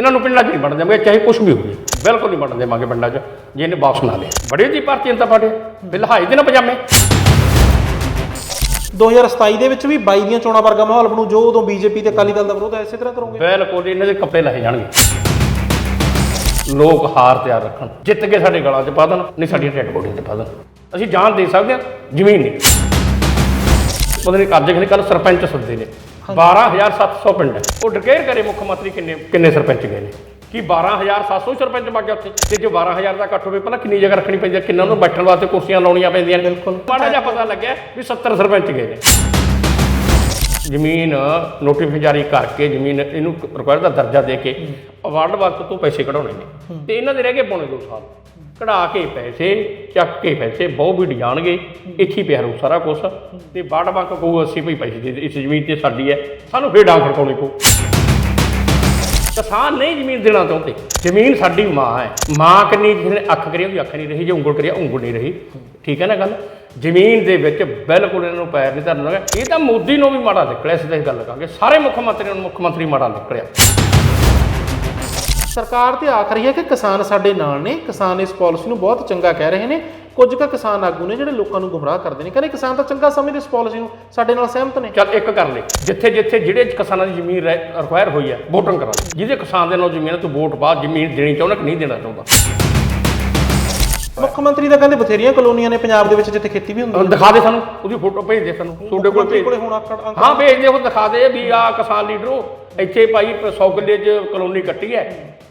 ਇਹਨਾਂ ਨੂੰ ਪਿੰਡਾਂ 'ਚ ਨਹੀਂ ਵੜਨ ਦੇਵਾਂਗੇ ਚਾਹੇ ਕੁਝ ਵੀ ਹੋਵੇ। ਬਿਲਕੁਲ ਨਹੀਂ ਵੜਨ ਦੇਵਾਂਗੇ ਪਿੰਡਾਂ 'ਚ ਜੇ ਇਹਨੇ ਵਾਪਸ ਨਾ ਲਿਆ। ਬੜੇ ਦੀ ਭਾਰਤੀ ਜਨਤਾ ਪਾਰਟੀ ਬਿਲਹਾਈ ਦੇ ਨਾ ਪਜਾਮੇ। 2027 ਦੇ ਵਿੱਚ ਵੀ 22 ਦੀਆਂ ਚੋਣਾਂ ਵਰਗਾ ਮਾਹੌਲ ਬਣੂ ਜੋ ਉਦੋਂ ਬੀਜੇਪੀ ਤੇ ਅਕਾਲੀ ਦਲ ਦਾ ਵਿਰੋਧ ਹੈ ਇਸੇ ਤਰ੍ਹਾਂ ਕਰੋਗੇ? ਬਿਲਕੁਲ ਇਹਨਾਂ ਦੇ ਕੱਪੜੇ ਲਾਏ ਜਾਣਗੇ। ਲੋਕ ਹਾਰ ਤਿਆਰ ਰੱਖਣ। ਜਿੱਤ ਕੇ ਸਾਡੇ ਗਲਾਂ 'ਚ ਪਾ ਦੇਣ ਨਹੀਂ ਸਾਡੀਆਂ ਢਿੱਡ ਬੋਡੀਆਂ 'ਚ ਪਾ ਦੇਣ। ਅਸੀਂ ਜਾਨ ਦੇ ਸਕਦੇ ਹਾਂ ਜ਼ਮੀਨ ਨਹੀਂ। ਪਤਾ ਨਹੀਂ ਅੱਜ ਕਿਨੇ ਕੱਲ ਸਰਪੰਚ ਸੱਦੇ ਨੇ। 12700 ਪਿੰਡ ਹੈ। ਉਹ ਡਿਕਲੇਅਰ ਕਰੇ ਮੁੱਖ ਮੰਤਰੀ ਕਿੰਨੇ ਕਿੰਨੇ ਸਰਪੰਚ ਗਏ ਨੇ। ਕੀ 12700 ਹੀ ਸਰਪੰਚ ਗਿਆ ਉੱਥੇ? ਤੇ ਜੋ 12000 ਦਾ ਇਕੱਠ ਹੋਵੇ ਪਹਿਲਾਂ ਕਿੰਨੀ ਜਗ੍ਹਾ ਰੱਖਣੀ ਪੈਂਦੀ ਹੈ? ਕਿੰਨਾਂ ਨੂੰ ਬੈਠਣ ਵਾਸਤੇ ਕੁਰਸੀਆਂ ਲਾਉਣੀਆਂ ਪੈਂਦੀਆਂ ਨੇ? ਬਿਲਕੁਲ। ਮਾੜਾ ਜਿਹਾ ਪਤਾ ਲੱਗਿਆ ਵੀ 70 ਸਰਪੰਚ ਗਏ ਨੇ। ਜ਼ਮੀਨ ਨੋਟੀਫਿਕੇਸ਼ਨ ਜਾਰੀ ਕਰਕੇ ਜ਼ਮੀਨ ਇਹਨੂੰ ਰਿਕੁਆਇਰ ਦਾ ਦਰਜਾ ਦੇ ਕੇ ਵਰਲਡ ਵਕਤ ਤੋਂ ਪੈਸੇ ਕਢਾਉਣੇ ਨੇ। ਤੇ ਇਹਨਾਂ ਦੇ ਰਹਿ ਗਏ ਪੌਣੇ 2 ਸਾਲ। ਕਢਾ ਕੇ ਪੈਸੇ ਚੱਕ ਕੇ ਪੈਸੇ ਬਹੁਤ ਵੀ ਜਾਣਗੇ। ਇੱਥੇ ਹੀ ਪਿਆ ਰਹੂ ਸਾਰਾ ਕੁਝ ਤੇ ਵਰਲਡ ਬੈਂਕ ਕਹੂ ਅਸੀਂ ਵੀ ਪੈਸੇ ਦੇ ਦੇ, ਇਸ ਜ਼ਮੀਨ ਤੇ ਸਾਡੀ ਹੈ। ਸਾਨੂੰ ਫੇਰ ਡਾਂਗ ਖੜਕਾਉਣੀ ਪਊ ਕਿਸਾਨ ਨਹੀਂ ਜ਼ਮੀਨ ਦੇਣਾ ਚਾਹੁੰਦੇ। ਜ਼ਮੀਨ ਸਾਡੀ ਮਾਂ ਹੈ। ਮਾਂ ਕੰਨੀ ਜਿਹਨੇ ਅੱਖ ਕਰੀ ਉਹਦੀ ਅੱਖ ਨਹੀਂ ਰਹੀ ਜੇ ਉਂਗਲ ਕਰੀ ਉਂਗਲ ਨਹੀਂ ਰਹੀ। ਠੀਕ ਹੈ ਨਾ ਗੱਲ? ਜ਼ਮੀਨ ਦੇ ਵਿੱਚ ਬਿਲਕੁਲ ਇਹਨਾਂ ਨੂੰ ਪੈਰ ਨਹੀਂ ਧਰਨ ਲੱਗਾ। ਇਹ ਤਾਂ ਮੋਦੀ ਨੂੰ ਵੀ ਮਾੜਾ ਨਿਕਲਿਆ ਸਿੱਧਾ ਹੀ ਗੱਲ ਕਰਾਂਗੇ ਸਾਰੇ ਮੁੱਖ ਮੰਤਰੀਆਂ ਨੂੰ ਮੁੱਖ ਮੰਤਰੀ ਮਾੜਾ ਨਿਕਲਿਆ। ਸਰਕਾਰ ਤੇ ਆਖ ਰਹੀ ਹੈ ਕਿ ਕਿਸਾਨ ਸਾਡੇ ਨਾਲ ਨੇ। ਕਿਸਾਨ ਇਸ ਪਾਲਿਸੀ ਨੂੰ ਬਹੁਤ ਚੰਗਾ ਕਹਿ ਰਹੇ ਨੇ। ਕੁਝ ਕੁ ਕਿਸਾਨ ਆਗੂ ਨੇ ਜਿਹੜੇ ਲੋਕਾਂ ਨੂੰ ਗੁੰਮਰਾਹ ਕਰਦੇ ਨੇ। ਕਹਿੰਦੇ ਕਿਸਾਨ ਤਾਂ ਚੰਗਾ ਸਮਝਦੇ ਇਸ ਪਾਲਿਸੀ ਨੂੰ। ਸਾਡੇ ਨਾਲ ਸਹਿਮਤ ਨੇ। ਚੱਲ ਇੱਕ ਕਰ ਲੈ ਜਿੱਥੇ ਜਿੱਥੇ ਜਿਹੜੇ ਕਿਸਾਨਾਂ ਦੀ ਜ਼ਮੀਨ ਰਿਕੁਆਇਰ ਹੋਈ ਹੈ ਵੋਟਿੰਗ ਕਰਾ ਲੈ ਜਿਹਦੇ ਕਿਸਾਨ ਦੇ ਨਾਲ ਜ਼ਮੀਨ ਹੈ, ਤੂੰ ਵੋਟ ਪਾ। ਜ਼ਮੀਨ ਦੇਣੀ ਚਾਹੁੰਦਾ ਕਿ ਨਹੀਂ ਦੇਣਾ ਚਾਹੁੰਦਾ? ਮੁੱਖ ਮੰਤਰੀ ਤਾਂ ਕਹਿੰਦੇ ਬਥੇਰੀਆਂ ਕਲੋਨੀਆਂ ਨੇ ਪੰਜਾਬ ਦੇ ਵਿੱਚ ਜਿੱਥੇ ਖੇਤੀ ਵੀ ਹੁੰਦੀ ਦਿਖਾ ਦੇ ਸਾਨੂੰ ਉਹਦੀ ਫੋਟੋ ਭੇਜ ਦੇ ਸਾਨੂੰ ਤੁਹਾਡੇ ਕੋਲ ਭੇਜ ਕੋਲੇ ਹੁਣ ਆਕੜ ਅੰਕ- ਹਾਂ ਭੇਜ ਦੇ ਉਹ ਦਿਖਾ ਦੇ ਵੀ ਆ ਕਿਸਾਨ ਲੀਡਰੋ ਇੱਥੇ ਭਾਈ 100 ਕਿੱਲੇ 'ਚ ਕਲੋਨੀ ਕੱਟੀ ਹੈ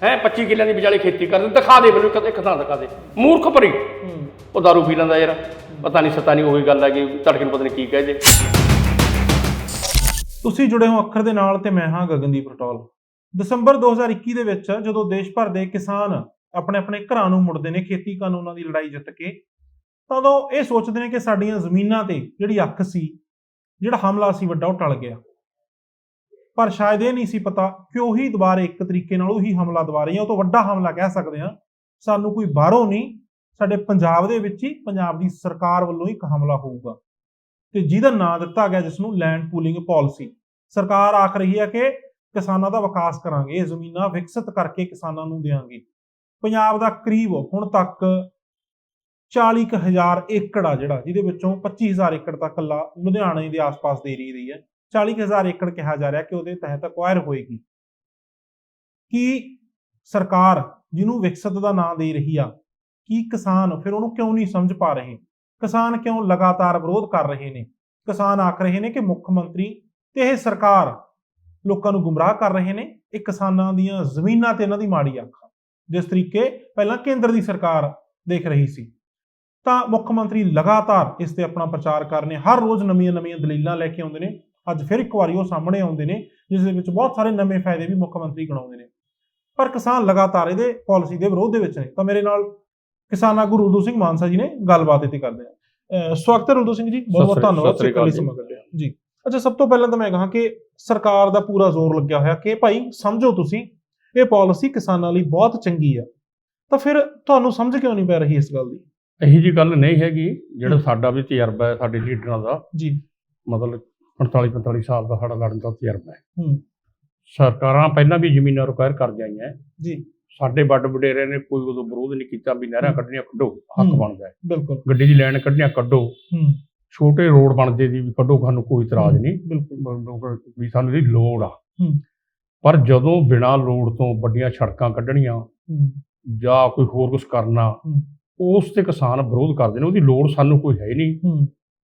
ਹੈ 25 ਕਿੱਲਿਆਂ ਦੀ ਵਿਚਾਲੇ ਖੇਤੀ ਕਰਦੇ ਦਿਖਾ ਦੇ ਮੈਨੂੰ ਇੱਕ ਥਾਂ ਦਿਖਾ ਦੇ। ਮੂਰਖ ਭਰੀ। ਉਹ ਦਾਰੂ ਪੀ ਲੈਂਦਾ ਯਾਰ ਪਤਾ ਨਹੀਂ ਸਤਾ ਨਹੀਂ ਉਹੀ ਗੱਲ ਹੈ ਕਿ ਤੜਕੇ ਨੂੰ ਪਤਾ ਨਹੀਂ ਕੀ ਕਹਿ ਦੇ ਤੁਸੀਂ ਜੁੜੇ ਹੋ ਅੱਖਰ ਦੇ ਨਾਲ ਤੇ ਮੈਂ ਹਾਂ ਗਗਨਦੀਪ ਰਟੋਲ। ਦਸੰਬਰ 2021 ਦੇ ਵਿੱਚ ਜਦੋਂ ਦੇਸ਼ ਭਰ ਦੇ ਕਿਸਾਨ ਆਪਣੇ ਆਪਣੇ ਘਰਾਂ ਨੂੰ ਮੁੜਦੇ ਨੇ, ਖੇਤੀ ਕਾਨੂੰਨਾਂ ਦੀ ਲੜਾਈ ਜਿੱਤ ਕੇ। ਤਾਂ ਉਦੋਂ ਇਹ ਸੋਚਦੇ ਨੇ ਕਿ ਸਾਡੀਆਂ ਜ਼ਮੀਨਾਂ ਤੇ ਜਿਹੜੀ ਅੱਖ ਸੀ, ਜਿਹੜਾ ਹਮਲਾ ਸੀ, ਵੱਡਾ ਉਹ ਟਲ ਗਿਆ। ਪਰ ਸ਼ਾਇਦ ਇਹ ਨਹੀਂ ਸੀ ਪਤਾ ਕਿ ਉਹੀ ਦੁਬਾਰੇ ਇੱਕ ਤਰੀਕੇ ਨਾਲ ਉਹੀ ਹਮਲਾ ਦੁਬਾਰੇ ਜਾਂ ਉਹ ਤੋਂ ਵੱਡਾ ਹਮਲਾ ਕਹਿ ਸਕਦੇ ਹਾਂ, ਸਾਨੂੰ ਕੋਈ ਬਾਹਰੋਂ ਨਹੀਂ, ਸਾਡੇ ਪੰਜਾਬ ਦੇ ਵਿੱਚ ਹੀ ਪੰਜਾਬ ਦੀ ਸਰਕਾਰ ਵੱਲੋਂ ਇੱਕ ਹਮਲਾ ਹੋਊਗਾ। ਤੇ ਜਿਹਦਾ ਨਾਂ ਦਿੱਤਾ ਗਿਆ ਜਿਸ ਨੂੰ ਲੈਂਡ ਪੂਲਿੰਗ ਪਾਲਿਸੀ ਸਰਕਾਰ ਆਖ ਰਹੀ ਹੈ ਕਿ ਕਿਸਾਨਾਂ ਦਾ ਵਿਕਾਸ ਕਰਾਂਗੇ ਜ਼ਮੀਨਾਂ ਵਿਕਸਿਤ ਕਰਕੇ ਕਿਸਾਨਾਂ ਨੂੰ ਦੇਵਾਂਗੇ ਪੰਜਾਬ ਦਾ ਕਰੀਬ ਹੁਣ ਤੱਕ 40000 ਏਕੜ ਆ ਜਿਹੜਾ, ਜਿਹਦੇ ਵਿੱਚੋਂ 25000 ਏਕੜ ਤੱਕ ਕੱਲਾ ਲੁਧਿਆਣੇ ਦੇ ਆਸ-ਪਾਸ ਦੇ ਏਰੀਆ ਦੀ ਹੈ। 40000 ਏਕੜ ਕਿਹਾ ਜਾ ਰਿਹਾ ਕਿ ਉਹਦੇ ਤਹਿਤ ਅਕਵਾਇਰ ਹੋਏਗੀ। ਕਿ ਸਰਕਾਰ ਜਿਹਨੂੰ ਵਿਕਸਿਤ ਦਾ ਨਾਂ ਦੇ ਰਹੀ ਆ, ਕਿ ਕਿਸਾਨ ਫਿਰ ਉਹਨੂੰ ਕਿਉਂ ਨਹੀਂ ਸਮਝ ਪਾ ਰਹੇ? ਕਿਸਾਨ ਕਿਉਂ ਲਗਾਤਾਰ ਵਿਰੋਧ ਕਰ ਰਹੇ ਨੇ? ਕਿਸਾਨ ਆਖ ਰਹੇ ਨੇ ਕਿ ਮੁੱਖ ਮੰਤਰੀ ਤੇ ਇਹ ਸਰਕਾਰ ਲੋਕਾਂ ਨੂੰ ਗੁੰਮਰਾਹ ਕਰ ਰਹੇ ਨੇ। ਇਹ ਕਿਸਾਨਾਂ ਦੀਆਂ ਜ਼ਮੀਨਾਂ ਤੇ ਇਹਨਾਂ ਦੀ ਮਾੜੀ ਅੱਖ ਜਿਸ ਤਰੀਕੇ ਪਹਿਲਾਂ ਕੇਂਦਰ ਦੀ ਸਰਕਾਰ ਦੇਖ ਰਹੀ ਸੀ ਤਾਂ ਮੁੱਖ ਮੰਤਰੀ ਲਗਾਤਾਰ ਇਸ ਤੇ ਆਪਣਾ ਪ੍ਰਚਾਰ ਕਰ ਰਹੇ ਨੇ ਹਰ ਰੋਜ਼ ਨਵੀਆਂ-ਨਵੀਆਂ ਦਲੀਲਾਂ ਲੈ ਕੇ ਆਉਂਦੇ ਨੇ ਅੱਜ ਫਿਰ ਇੱਕ ਵਾਰੀ ਉਹ ਸਾਹਮਣੇ ਆਉਂਦੇ ਨੇ ਜਿਸ ਦੇ ਵਿੱਚ ਬਹੁਤ ਸਾਰੇ ਨਵੇਂ ਫਾਇਦੇ ਵੀ ਮੁੱਖ ਮੰਤਰੀ ਗਣਾਉਂਦੇ ਨੇ। ਪਰ ਕਿਸਾਨ ਲਗਾਤਾਰ ਇਹਦੇ ਪਾਲਿਸੀ ਦੇ ਵਿਰੋਧ ਦੇ ਵਿੱਚ ਨੇ ਤਾਂ ਮੇਰੇ ਨਾਲ ਕਿਸਾਨ ਆਗੂ ਰੂਦੂ ਸਿੰਘ ਮਾਨਸਾ ਜੀ ਨੇ ਗੱਲਬਾਤ ਇੱਥੇ ਕਰਦੇ ਆ। ਸਵਾਗਤ ਹੈ ਰੂਦੂ ਸਿੰਘ ਜੀ ਬਹੁਤ ਬਹੁਤ ਧੰਨਵਾਦ ਸਤਿ ਸ੍ਰੀ ਸਿੱਕਲੀ ਅਕਾਲ ਸਮਾਂ ਕੱਢਿਆ ਜੀ। ਅੱਛਾ ਸਭ ਤੋਂ ਪਹਿਲਾਂ ਤਾਂ ਮੈਂ ਕਹਾਂ ਕਿ ਸਰਕਾਰ ਦਾ ਪੂਰਾ ਜ਼ੋਰ ਲੱਗਿਆ ਹੋਇਆ ਕਿ ਭਾਈ ਸਮਝੋ ਤੁਸੀਂ ਇਹ ਪਾਲਿਸੀ ਕਿਸਾਨਾਂ ਲਈ ਬਹੁਤ ਚੰਗੀ ਆ। ਤਾਂ ਫਿਰ ਤੁਹਾਨੂੰ ਸਮਝ ਕਿਉਂ ਨਹੀਂ ਪੈ ਰਹੀ ਇਸ ਗੱਲ ਦੀ? ਇਹੀ ਜੀ ਗੱਲ ਨਹੀਂ ਹੈਗੀ ਜਿਹੜਾ ਸਾਡਾ ਵੀ ਤਜਰਬਾ ਹੈ ਸਾਡੇ ਲੀਡਰਾਂ ਦਾ। ਜੀ। ਮਤਲਬ 45 45 ਸਾਲ ਦਾ ਸਾਡਾ ਲੜਨ ਦਾ ਤਜਰਬਾ ਹੈ। ਹੂੰ। ਸਰਕਾਰਾਂ ਪਹਿਲਾਂ ਵੀ ਜ਼ਮੀਨਾਂ ਰਿਕੁਆਇਰ ਕਰ ਜਾਈਆਂ ਜੀ। ਸਾਡੇ ਵੱਡ ਵਡੇਰੇ ਨੇ ਕੋਈ ਉਦੋਂ ਵਿਰੋਧ ਨਹੀਂ ਕੀਤਾ ਵੀ ਨਹਿਰਾਂ। ਕੱਢਣੀਆਂ ਕੱਢੋ ਹੱਕ। ਬਣਦਾ ਹੈ ਬਿਲਕੁਲ। ਗੱਡੀ ਦੀ ਲਾਈਨ ਕੱਢਣੀਆਂ ਕੱਢੋ। ਹੂੰ। ਛੋਟੇ ਰੋਡ ਬਣਦੇ ਦੀ ਵੀ ਕੱਢੋ ਸਾਨੂੰ ਕੋਈ ਇਤਰਾਜ਼ ਨਹੀਂ। ਬਿਲਕੁਲ। ਵੀ ਸਾਨੂੰ ਇਹਦੀ ਲੋੜ ਆ। ਹੂੰ। ਪਰ ਜਦੋਂ ਬਿਨਾਂ ਲੋੜ ਤੋਂ ਵੱਡੀਆਂ ਸੜਕਾਂ ਕੱਢਣੀਆਂ ਜਾਂ ਕੋਈ ਹੋਰ ਕੁਝ ਕਰਨਾ। ਉਸ ਤੇ ਕਿਸਾਨ ਵਿਰੋਧ ਕਰਦੇ ਨੇ ਉਹਦੀ ਲੋੜ ਸਾਨੂੰ ਕੋਈ ਹੈ ਨਹੀਂ।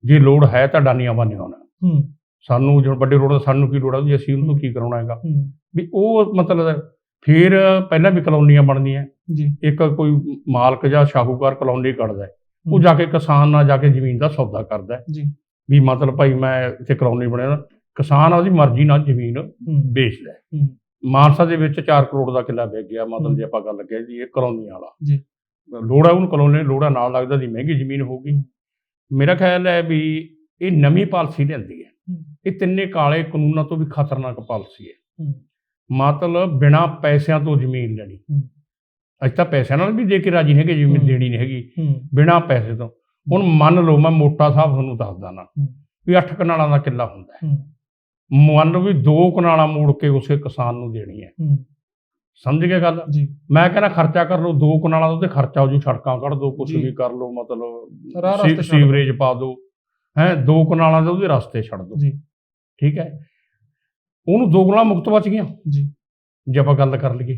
ਜੇ ਲੋੜ ਹੈ ਤਾਂ ਡਾਨੀਆਂ ਬਾਨੀਆਂ ਹੋਣਾ। ਹੂੰ। ਸਾਨੂੰ ਜਦੋਂ ਵੱਡੇ ਰੋਡ ਦਾ ਸਾਨੂੰ ਕੀ ਲੋੜ ਆ ਜੀ ਅਸੀਂ ਉਹਨੂੰ ਕੀ ਕਰਾਉਣਾ ਹੈਗਾ? ਵੀ ਉਹ ਮਤਲਬ ਫਿਰ ਪਹਿਲਾਂ ਵੀ ਕਲੋਨੀਆਂ ਬਣਦੀਆਂ ਜੀ। ਇੱਕ ਕੋਈ ਮਾਲਕ ਜਾਂ ਸ਼ਾਹੂਕਾਰ ਕਲੋਨੀ ਕੱਢਦਾ। ਉਹ। ਜਾ ਕੇ ਕਿਸਾਨ ਨਾਲ ਜਾ ਕੇ ਜ਼ਮੀਨ ਦਾ ਸੌਦਾ ਕਰਦਾ ਜੀ। ਵੀ ਮਤਲਬ ਭਾਈ ਮੈਂ ਇੱਥੇ ਕਲੋਨੀ ਬਣਿਆ ਨਾ ਕਿਸਾਨ ਉਹਦੀ ਮਰਜ਼ੀ ਨਾਲ ਜ਼ਮੀਨ ਹੈ। ਹੂੰ ਮਾਨਸਾ ਦੇ ਵਿੱਚ 4 ਕਰੋੜ ਦਾ ਕਿੱਲਾ ਵਿਕ ਗਿਆ ਮਤਲਬ। ਜੇ ਆਪਾਂ ਗੱਲ ਕਰੀਏ ਜੀ ਇਹ ਕਲੋਨੀਆਂ ਵਾਲਾ ਜੀ। ਲੋੜਾ ਉਹਨੂੰ ਕਲੋਨੀ ਲੋੜਾ ਨਾਲ ਲੱਗਦਾ ਦੀ ਮਹਿੰਗੀ ਜ਼ਮੀਨ ਹੋਊਗੀ। ਮੇਰਾ ਖਿਆਲ ਹੈ ਵੀ ਇਹ ਨਵੀਂ ਪਾਲਿਸੀ ਲਿਆਂਦੀ ਹੈ। ਇਹ ਤਿੰਨੇ ਕਾਲੇ ਕਾਨੂੰਨਾਂ ਤੋਂ ਵੀ ਖਤਰਨਾਕ ਪਾਲਿਸੀ ਹੈ। ਮਤਲਬ ਬਿਨਾਂ ਪੈਸਿਆਂ ਤੋਂ ਜ਼ਮੀਨ ਲੈਣੀ। ਅੱਜ ਤਾਂ ਪੈਸਿਆਂ ਨਾਲ ਵੀ ਦੇ ਕੇ ਰਾਜੀ ਨਹੀਂ ਹੈਗੇ ਜ਼ਮੀਨ। ਦੇਣੀ ਨਹੀਂ ਹੈਗੀ ਬਿਨਾਂ ਪੈਸੇ ਤੋਂ ਹੁਣ ਮੰਨ ਲਓ ਮੈਂ ਮੋਟਾ ਸਾਹਿਬ ਤੁਹਾਨੂੰ ਦੱਸਦਾ ਨਾ। ਵੀ 8 ਕਨਾਲਾਂ ਦਾ ਕਿੱਲਾ ਹੁੰਦਾ ਹੂੰ ਮੰਨ ਲਓ ਵੀ 2 ਕਨਾਲਾਂ ਮੋੜ ਕੇ ਉਸੇ ਕਿਸਾਨ ਨੂੰ ਦੇਣੀ ਹੈ। ਸਮਝ ਗਏ ਗੱਲ? ਜੀ। ਮੈਂ ਕਹਿੰਦਾ ਖਰਚਾ ਕਰ ਲਓ ਦੋ ਕਨਾਲਾਂ ਦਾ ਤੇ ਖਰਚਾ ਹੋ ਜੂ ਸੜਕਾਂ ਕੱਢ ਦੋ ਕੁਝ। ਵੀ ਕਰ ਲਓ ਮਤਲਬ। ਸੀਵਰੇਜ ਪਾ ਦਿਓ ਹੈ ਦੋ ਕਨਾਲਾਂ ਦੇ ਉਹਦੇ ਰਸਤੇ ਛੱਡ ਦਿਓ ਜੀ। ਠੀਕ ਹੈ? ਉਹਨੂੰ ਦੋ ਕਨਾਲਾਂ ਮੁਕਤ ਬਚ ਗਈਆਂ। ਜੀ। ਜੇ ਆਪਾਂ ਗੱਲ ਕਰ ਲਈਏ।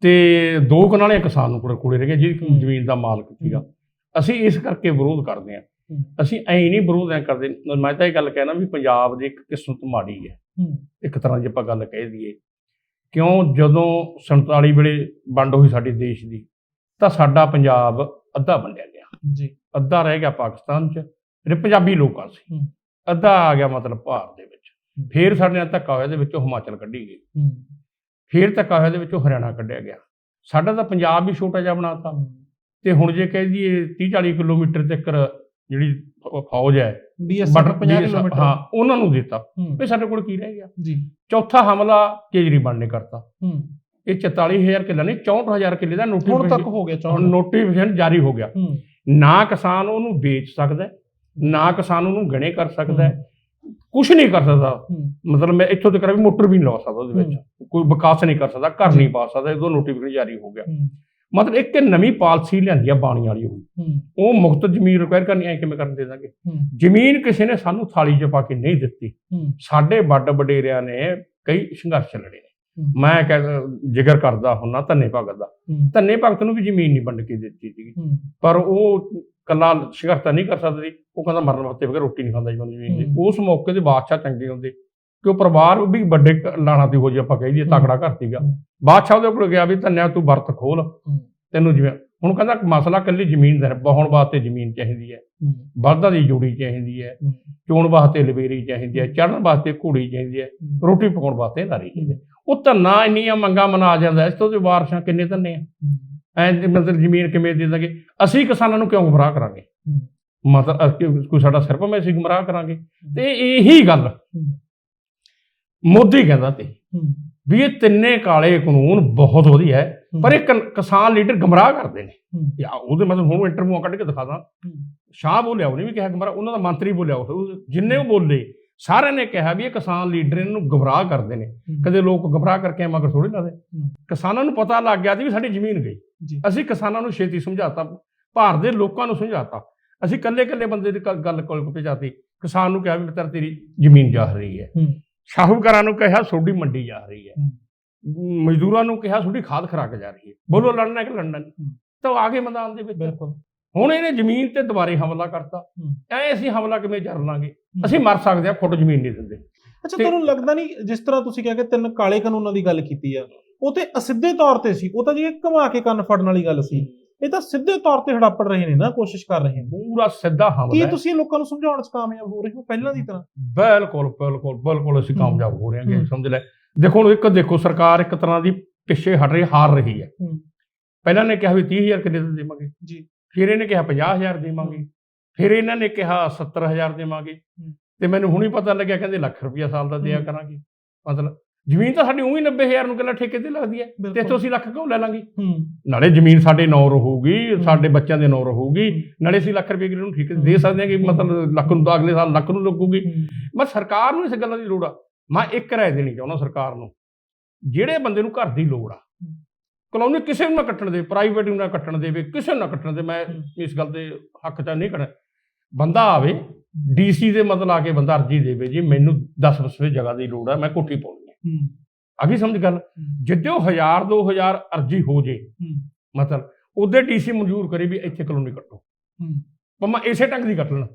ਤੇ ਦੋ ਕਨਾਲੇ ਕਿਸਾਨ ਨੂੰ ਕੋਲੇ ਰਹਿ ਗਏ ਜਿਹਦੀ। ਜ਼ਮੀਨ ਦਾ ਮਾਲਕ ਸੀਗਾ। ਅਸੀਂ ਇਸ ਕਰਕੇ ਵਿਰੋਧ ਕਰਦੇ ਹੂੰ। ਅਸੀਂ ਐਂ ਨਹੀਂ ਵਿਰੋਧ ਐਂ ਕਰਦੇ। ਮੈਂ ਤਾਂ ਇਹ ਗੱਲ ਕਹਿਣਾ ਵੀ ਪੰਜਾਬ ਦੀ ਇੱਕ ਕਿਸਮਤ ਮਾੜੀ ਹੈ। ਇੱਕ ਤਰ੍ਹਾਂ ਦੀ ਆਪਾਂ ਗੱਲ ਕਹਿ ਦਈਏ। ਕਿਉਂ? ਜਦੋਂ 47 ਵੇਲੇ ਵੰਡ ਹੋਈ ਸਾਡੇ ਦੇਸ਼ ਦੀ ਤਾਂ ਸਾਡਾ ਪੰਜਾਬ ਅੱਧਾ ਵੰਡਿਆ ਗਿਆ। ਜੀ। ਅੱਧਾ ਰਹਿ ਗਿਆ ਪਾਕਿਸਤਾਨ 'ਚ ਜਿਹੜੇ ਪੰਜਾਬੀ ਲੋਕਾਂ ਸੀ। ਅੱਧਾ ਆ ਗਿਆ ਮਤਲਬ ਭਾਰਤ ਦੇ ਵਿੱਚ। ਫੇਰ ਸਾਡੇ ਨਾਲ ਧੱਕਾ ਹੋਇਆ ਦੇ ਵਿੱਚੋਂ ਹਿਮਾਚਲ ਕੱਢੀ ਗਈ। ਫੇਰ ਧੱਕਾ ਹੋਇਆ ਦੇ ਵਿੱਚੋਂ ਹਰਿਆਣਾ ਕੱਢਿਆ ਗਿਆ। ਸਾਡਾ ਤਾਂ ਪੰਜਾਬ ਵੀ ਛੋਟਾ ਜਿਹਾ ਬਣਾਤਾ। ਤੇ ਹੁਣ ਜੇ ਕਹਿ ਦਈਏ 30 40 ਕਿਲੋਮੀਟਰ ਤੱਕ ਜਿਹੜੀ ਫ- ਫੌਜ ਹੈ border 50 BSF ਕਿਲੋਮੀਟਰ। ਹਾਂ ਉਹਨਾਂ ਨੂੰ ਦਿੱਤਾ। ਹੂੰ। ਵੀ ਸਾਡੇ ਕੋਲ ਕੀ ਰਹਿ ਗਿਆ? ਜੀ। ਚੌਥਾ ਹਮਲਾ ਕੇਜਰੀਵਾਲ ਨੇ ਕਰਤਾ। ਹੂੰ। ਇਹ 44000 ਕਿੱਲਾ ਨਹੀਂ 64000 ਕਿੱਲੇ ਦਾ ਹੁਣ ਤੱਕ ਨੋਟੀਫਿਕੇਸ਼ਨ ਹੋ ਗਿਆ ਚੌਣ ਨੋਟੀਫਿਕੇਸ਼ਨ ਜਾਰੀ ਹੋ ਗਿਆ। ਹੂੰ। ਨਾ ਕਿਸਾਨ ਉਹਨੂੰ ਵੇਚ ਸਕਦਾ ਹੈ, ਨਾ ਕਿਸਾਨ ਉਹਨੂੰ ਗਣੇ ਕਰ ਸਕਦਾ ਕੁਝ ਨਹੀਂ ਕਰ ਸਕਦਾ। ਹੂੰ। ਮਤਲਬ ਮੈਂ ਇੱਥੋਂ ਤੱਕ ਵੀ ਮੋਟਰ ਵੀ ਨਹੀਂ ਲਾ ਸਕਦਾ ਉਹਦੇ ਵਿੱਚ। ਕੋਈ ਵਿਕਾਸ ਨਹੀਂ ਕਰ ਸਕਦਾ ਘਰ ਨਹੀਂ ਪਾ ਸਕਦਾ ਇਹਦੋਂ ਨੋਟੀਫਿਕੇਸ਼ਨ ਜਾਰੀ ਹੋ ਗਿਆ। ਹੂੰ। ਮਤਲਬ ਇੱਕ ਨਵੀਂ ਪਾਲਿਸੀ ਲਿਆਂਦੀ ਆ ਬਾਣੀ ਵਾਲੀ ਹੋਈ ਹੂੰ। ਉਹ ਮੁਕਤ ਜ਼ਮੀਨ ਰਿਕੁਆਇਰ ਕਰਨੀ ਐ ਕਿਵੇਂ ਕਰਨ ਦੇ ਦਾਂਗੇ? ਜ਼ਮੀਨ ਕਿਸੇ ਨੇ ਸਾਨੂੰ ਥਾਲੀ 'ਚ ਪਾ ਕੇ ਨਹੀਂ ਦਿੱਤੀ। ਸਾਡੇ ਵੱਡ ਵਡੇਰਿਆਂ ਨੇ ਕਈ ਸੰਘਰਸ਼ ਲੜੇ ਨੇ। ਮੈਂ ਕਹਿ ਜ਼ਿਕਰ ਕਰਦਾ ਹੁੰਨਾ ਧੰਨੇ ਭਗਤ ਦਾ। ਧੰਨੇ ਭਗਤ ਨੂੰ ਵੀ ਜ਼ਮੀਨ ਨਹੀਂ ਵੰਡ ਕੇ ਦਿੱਤੀ ਸੀਗੀ। ਹੂੰ। ਪਰ ਉਹ ਕੱਲਾ ਸੰਘਰਸ਼ ਤਾਂ ਨਹੀਂ ਕਰ ਸਕਦਾ। ਸੀ ਉਹ ਕਹਿੰਦਾ ਮਰਨ ਵਾਸਤੇ ਬਗੈਰ ਰੋਟੀ ਨਹੀਂ ਖਾਂਦਾ ਜੀ ਜ਼ਮੀਨ ਦੀ। ਉਸ ਮੌਕੇ ਦੇ ਬਾਦਸ਼ਾਹ ਚੰਗੇ ਹੁੰਦੇ। ਕਿ ਉਹ ਪਰਿਵਾਰ ਵੀ ਵੱਡੇ ਲਾਣਾ ਤੇ ਹੋ ਜੇ ਆਪਾਂ ਕਹਿ ਦਈਏ ਤਕੜਾ ਘਰ ਸੀਗਾ। ਬਾਦਸ਼ਾਹ ਉਹਦੇ ਕੋਲ ਗਿਆ ਵੀ ਧੰਨਿਆ ਤੂੰ ਵਰਤ ਖੋਲ। ਤੈਨੂੰ ਜਿਵੇਂ ਹੁਣ ਕਹਿੰਦਾ ਮਸਲਾ ਕੱਲੀ ਜ਼ਮੀਨ ਦਾ ਹੈ, ਵਾਹੁਣ ਵਾਸਤੇ ਜ਼ਮੀਨ ਚਾਹੀਦੀ ਹੈ। ਬਲਦਾਂ ਦੀ ਜੋੜੀ ਚਾਹੀਦੀ ਹੈ। ਚੋਣ ਵਾਸਤੇ ਲਵੇਰੀ ਚਾਹੀਦੀ ਹੈ ਚੜਨ ਵਾਸਤੇ ਘੋੜੀ ਚਾਹੀਦੀ ਹੈ ਰੋਟੀ ਪਕਾਉਣ ਵਾਸਤੇ ਨਾਰੀ ਚਾਹੀਦੀ ਹੈ। ਉਹ ਧੰਨਾ ਇੰਨੀਆਂ ਮੰਗਾਂ ਮਨਾ ਜਾਂਦਾ ਇਸ ਤੋਂ ਤੇ ਵਾਰਸਾਂ ਕਿੰਨੇ ਧੰਨੇ ਆ? ਐ ਮਤਲਬ ਜ਼ਮੀਨ ਕਿਵੇਂ ਦੇ ਦਾਂਗੇ ਅਸੀਂ ਕਿਸਾਨਾਂ ਨੂੰ ਕਿਉਂ ਗੁੰਮਰਾਹ ਕਰਾਂਗੇ। ਮਤਲਬ ਕੋਈ ਸਾਡਾ ਸਿਰ ਮੈਂ ਅਸੀਂ ਗੁੰਮਰਾਹ ਕਰਾਂਗੇ। ਤੇ ਇਹੀ ਗੱਲ ਮੋਦੀ ਕਹਿੰਦਾ ਤੇ ਵੀ ਇਹ ਤਿੰਨੇ ਕਾਲੇ ਕਾਨੂੰਨ ਬਹੁਤ ਵਧੀਆ ਹੈ ਪਰ ਇਹ ਕਿਸਾਨ ਲੀਡਰ ਗੁੰਮਰਾਹ ਕਰਦੇ ਨੇ। ਯਾ ਉਹਦੇ ਮਤਲਬ ਹੁਣ ਇੰਟਰਵਿਊ ਕੱਢ ਕੇ ਦਿਖਾ ਦਾਂ। ਸ਼ਾਹ ਬੋਲਿਆ ਉਹਨੇ ਵੀ ਕਿਹਾ ਗੁੰਮਰਾਹ ਉਹਨਾਂ ਦਾ ਮੰਤਰੀ ਬੋਲਿਆ ਉਹ ਜਿੰਨੇ ਉਹ ਬੋਲੇ ਸਾਰਿਆਂ ਨੇ ਕਿਹਾ ਵੀ ਇਹ ਕਿਸਾਨ ਲੀਡਰ ਇਹਨਾਂ ਨੂੰ ਗੁੰਮਰਾਹ ਕਰਦੇ ਨੇ। ਕਦੇ ਲੋਕ ਗੁੰਮਰਾਹ ਕਰਕੇ ਮਗਰ ਥੋੜੀ ਲਾਦੇ ਕਿਸਾਨਾਂ ਨੂੰ ਪਤਾ ਲੱਗ ਗਿਆ ਸੀ ਵੀ ਸਾਡੀ ਜ਼ਮੀਨ ਗਈ। ਅਸੀਂ ਕਿਸਾਨਾਂ ਨੂੰ ਛੇਤੀ ਸਮਝਾਤਾ ਭਾਰਤ ਦੇ ਲੋਕਾਂ ਨੂੰ ਸਮਝਾਤਾ। ਅਸੀਂ ਕੱਲੇ ਕੱਲੇ ਬੰਦੇ ਦੀ ਗੱਲ ਕੋਲ ਪਹੁੰਚਾਤੀ ਕਿਸਾਨ ਨੂੰ ਕਿਹਾ ਵੀ ਤੇਰੀ ਜ਼ਮੀਨ ਜਾ ਰਹੀ ਹੂੰ। ਸ਼ਾਹੂਕਾਰਾਂ ਨੂੰ ਕਿਹਾ ਤੁਹਾਡੀ ਮੰਡੀ ਜਾ ਰਹੀ ਹੈ। ਮਜ਼ਦੂਰਾਂ ਨੂੰ ਕਿਹਾ ਤੁਹਾਡੀ ਖਾਦ ਖਰਾਕ ਜਾ ਰਹੀ ਹੈ। ਬੋਲੋ ਲੜਨਾ ਕਿ ਲੜਨਾ ਨਹੀਂ। ਤਾਂ ਆ ਗਏ ਮੈਦਾਨ ਦੇ ਵਿੱਚ। ਬਿਲਕੁਲ। ਹੁਣ ਇਹਨੇ ਜ਼ਮੀਨ ਤੇ ਦੁਬਾਰੇ ਹਮਲਾ ਕਰਤਾ। ਐ ਅਸੀਂ ਹਮਲਾ ਕਿਵੇਂ ਕਰ ਲਾਂਗੇ? ਅਸੀਂ ਮਰ ਸਕਦੇ ਹਾਂ ਫੁੱਟ ਜ਼ਮੀਨ ਨਹੀਂ ਦਿੰਦੇ। ਅੱਛਾ ਤੁਹਾਨੂੰ ਲੱਗਦਾ ਨਹੀਂ ਜਿਸ ਤਰ੍ਹਾਂ ਤੁਸੀਂ ਕਿਹਾ ਕਿ ਤਿੰਨ ਕਾਲੇ ਕਾਨੂੰਨਾਂ ਦੀ ਗੱਲ ਕੀਤੀ ਆ ਉਹ ਤੇ ਅਸਿੱਧੇ ਤੌਰ ਤੇ ਸੀ। ਉਹ ਤਾਂ ਜੀ ਘੁਮਾ ਕੇ ਕੰਨ ਫੜਨ ਵਾਲੀ ਗੱਲ ਸੀ। ਇਹ ਤਾਂ ਸਿੱਧੇ ਤੌਰ ਤੇ ਹੜੱਪੜ ਰਹੇ ਨੇ ਨਾ ਕੋਸ਼ਿਸ਼ ਕਰ ਰਹੇ ਨੇ ਪੂਰਾ ਸਿੱਧਾ ਕੀ ਹਮਲਾ ਹੈ। ਤੁਸੀਂ ਲੋਕਾਂ ਨੂੰ ਸਮਝਾਉਣ 'ਚ ਕਾਮਯਾਬ ਹੋ ਰਹੇ ਹੋ ਪਹਿਲਾਂ ਦੀ ਤਰ੍ਹਾਂ ਬਿਲਕੁਲ ਬਿਲਕੁਲ ਬਿਲਕੁਲ ਅਸੀਂ। ਕਾਮਯਾਬ ਹੋ ਰਹੇ ਹਾਂਗੇ। ਸਮਝ ਲੈ ਦੇਖੋ ਹੁਣ ਇੱਕ ਦੇਖੋ ਸਰਕਾਰ ਇੱਕ ਤਰ੍ਹਾਂ ਦੀ ਪਿੱਛੇ ਹਟ ਰਹੀ ਹਾਰ ਰਹੀ ਹੈ। ਪਹਿਲਾਂ ਨੇ ਕਿਹਾ ਵੀ 30000 ਕਿੱਲੇ ਦੇ ਦੇਵਾਂਗੇ ਜੀ ਫਿਰ ਇਹਨੇ ਕਿਹਾ 50000 ਦੇਵਾਂਗੇ ਫਿਰ ਇਹਨਾਂ ਨੇ ਕਿਹਾ 70000 ਦੇਵਾਂਗੇ ਤੇ ਮੈਨੂੰ ਹੁਣੀ ਪਤਾ ਲੱਗਿਆ ਕਹਿੰਦੇ ਲੱਖ ਰੁਪਇਆ ਸਾਲ ਦਾ ਦਿਆ। ਕਰਾਂਗੇ ਮਤਲਬ ਜ਼ਮੀਨ ਤਾਂ ਸਾਡੀ ਉਹੀ 90000 ਨੂੰ ਕਿੱਲਾ ਠੇਕੇ ਤੇ ਲੱਗਦੀ ਹੈ ਤੇ ਇੱਥੋਂ ਅਸੀਂ ਲੱਖ ਕਿਉਂ ਲੈ ਲਾਂਗੇ? ਹੂੰ। ਨਾਲੇ ਜ਼ਮੀਨ ਸਾਡੇ ਨਾਂ ਰਹੂਗੀ। ਸਾਡੇ ਬੱਚਿਆਂ ਦੇ ਨਾਂ ਰਹੂਗੀ। ਨਾਲੇ ਅਸੀਂ ਲੱਖ ਰੁਪਏ ਨੂੰ ਠੇਕੇ ਤੇ ਦੇ। ਸਕਦੇ ਹਾਂ ਕਿ ਮਤਲਬ ਲੱਖ ਨੂੰ ਤਾਂ ਅਗਲੇ ਸਾਲ ਲੱਖ ਨੂੰ ਲੱਗੂਗੀ। ਮੈਂ ਸਰਕਾਰ ਨੂੰ ਇਸ ਗੱਲਾਂ ਦੀ ਲੋੜ ਆ। ਮੈਂ ਇੱਕ ਰਾਏ ਦੇਣੀ ਚਾਹੁੰਦਾ ਸਰਕਾਰ ਨੂੰ। ਜਿਹੜੇ ਬੰਦੇ ਨੂੰ ਘਰ ਦੀ ਲੋੜ ਆ ਕਲੋਨੀ ਕਿਸੇ ਨੂੰ ਨਾ ਕੱਟਣ ਦੇ ਪ੍ਰਾਈਵੇਟ ਨੂੰ ਨਾ ਕੱਟਣ ਦੇਵੇ ਕਿਸੇ ਨੂੰ ਨਾ ਕੱਟਣ ਦੇ ਮੈਂ। ਇਸ ਗੱਲ ਦੇ ਹੱਕ ਚ ਨਹੀਂ ਖੜਾ ਬੰਦਾ ਆਵੇ ਡੀਸੀ ਦੇ ਮਤਲਬ ਆ ਕੇ ਬੰਦਾ ਅਰਜੀ ਦੇਵੇ ਜੀ ਮੈਨੂੰ 10 ਰੁਪਏ ਜਗ੍ਹਾ ਦੀ ਲੋੜ ਆ ਮੈਂ ਕੋਠੀ ਪਾਉਣੀ ਆ ਗਈ ਸਮਝ ਗੱਲ? ਜਿੱਦੇ ਉਹ 1000 2000 ਅਰਜੀ ਹੋ ਜੇ ਮਤਲਬ ਉਹਦੇ ਡੀਸੀ ਮਨਜ਼ੂਰ ਕਰੇ ਵੀ ਇੱਥੇ ਕਲੋਨੀ ਕੱਟੋ। ਭਾਵੇਂ ਇਸੇ ਢੰਗ ਦੀ ਕੱਟ ਲੈਣ।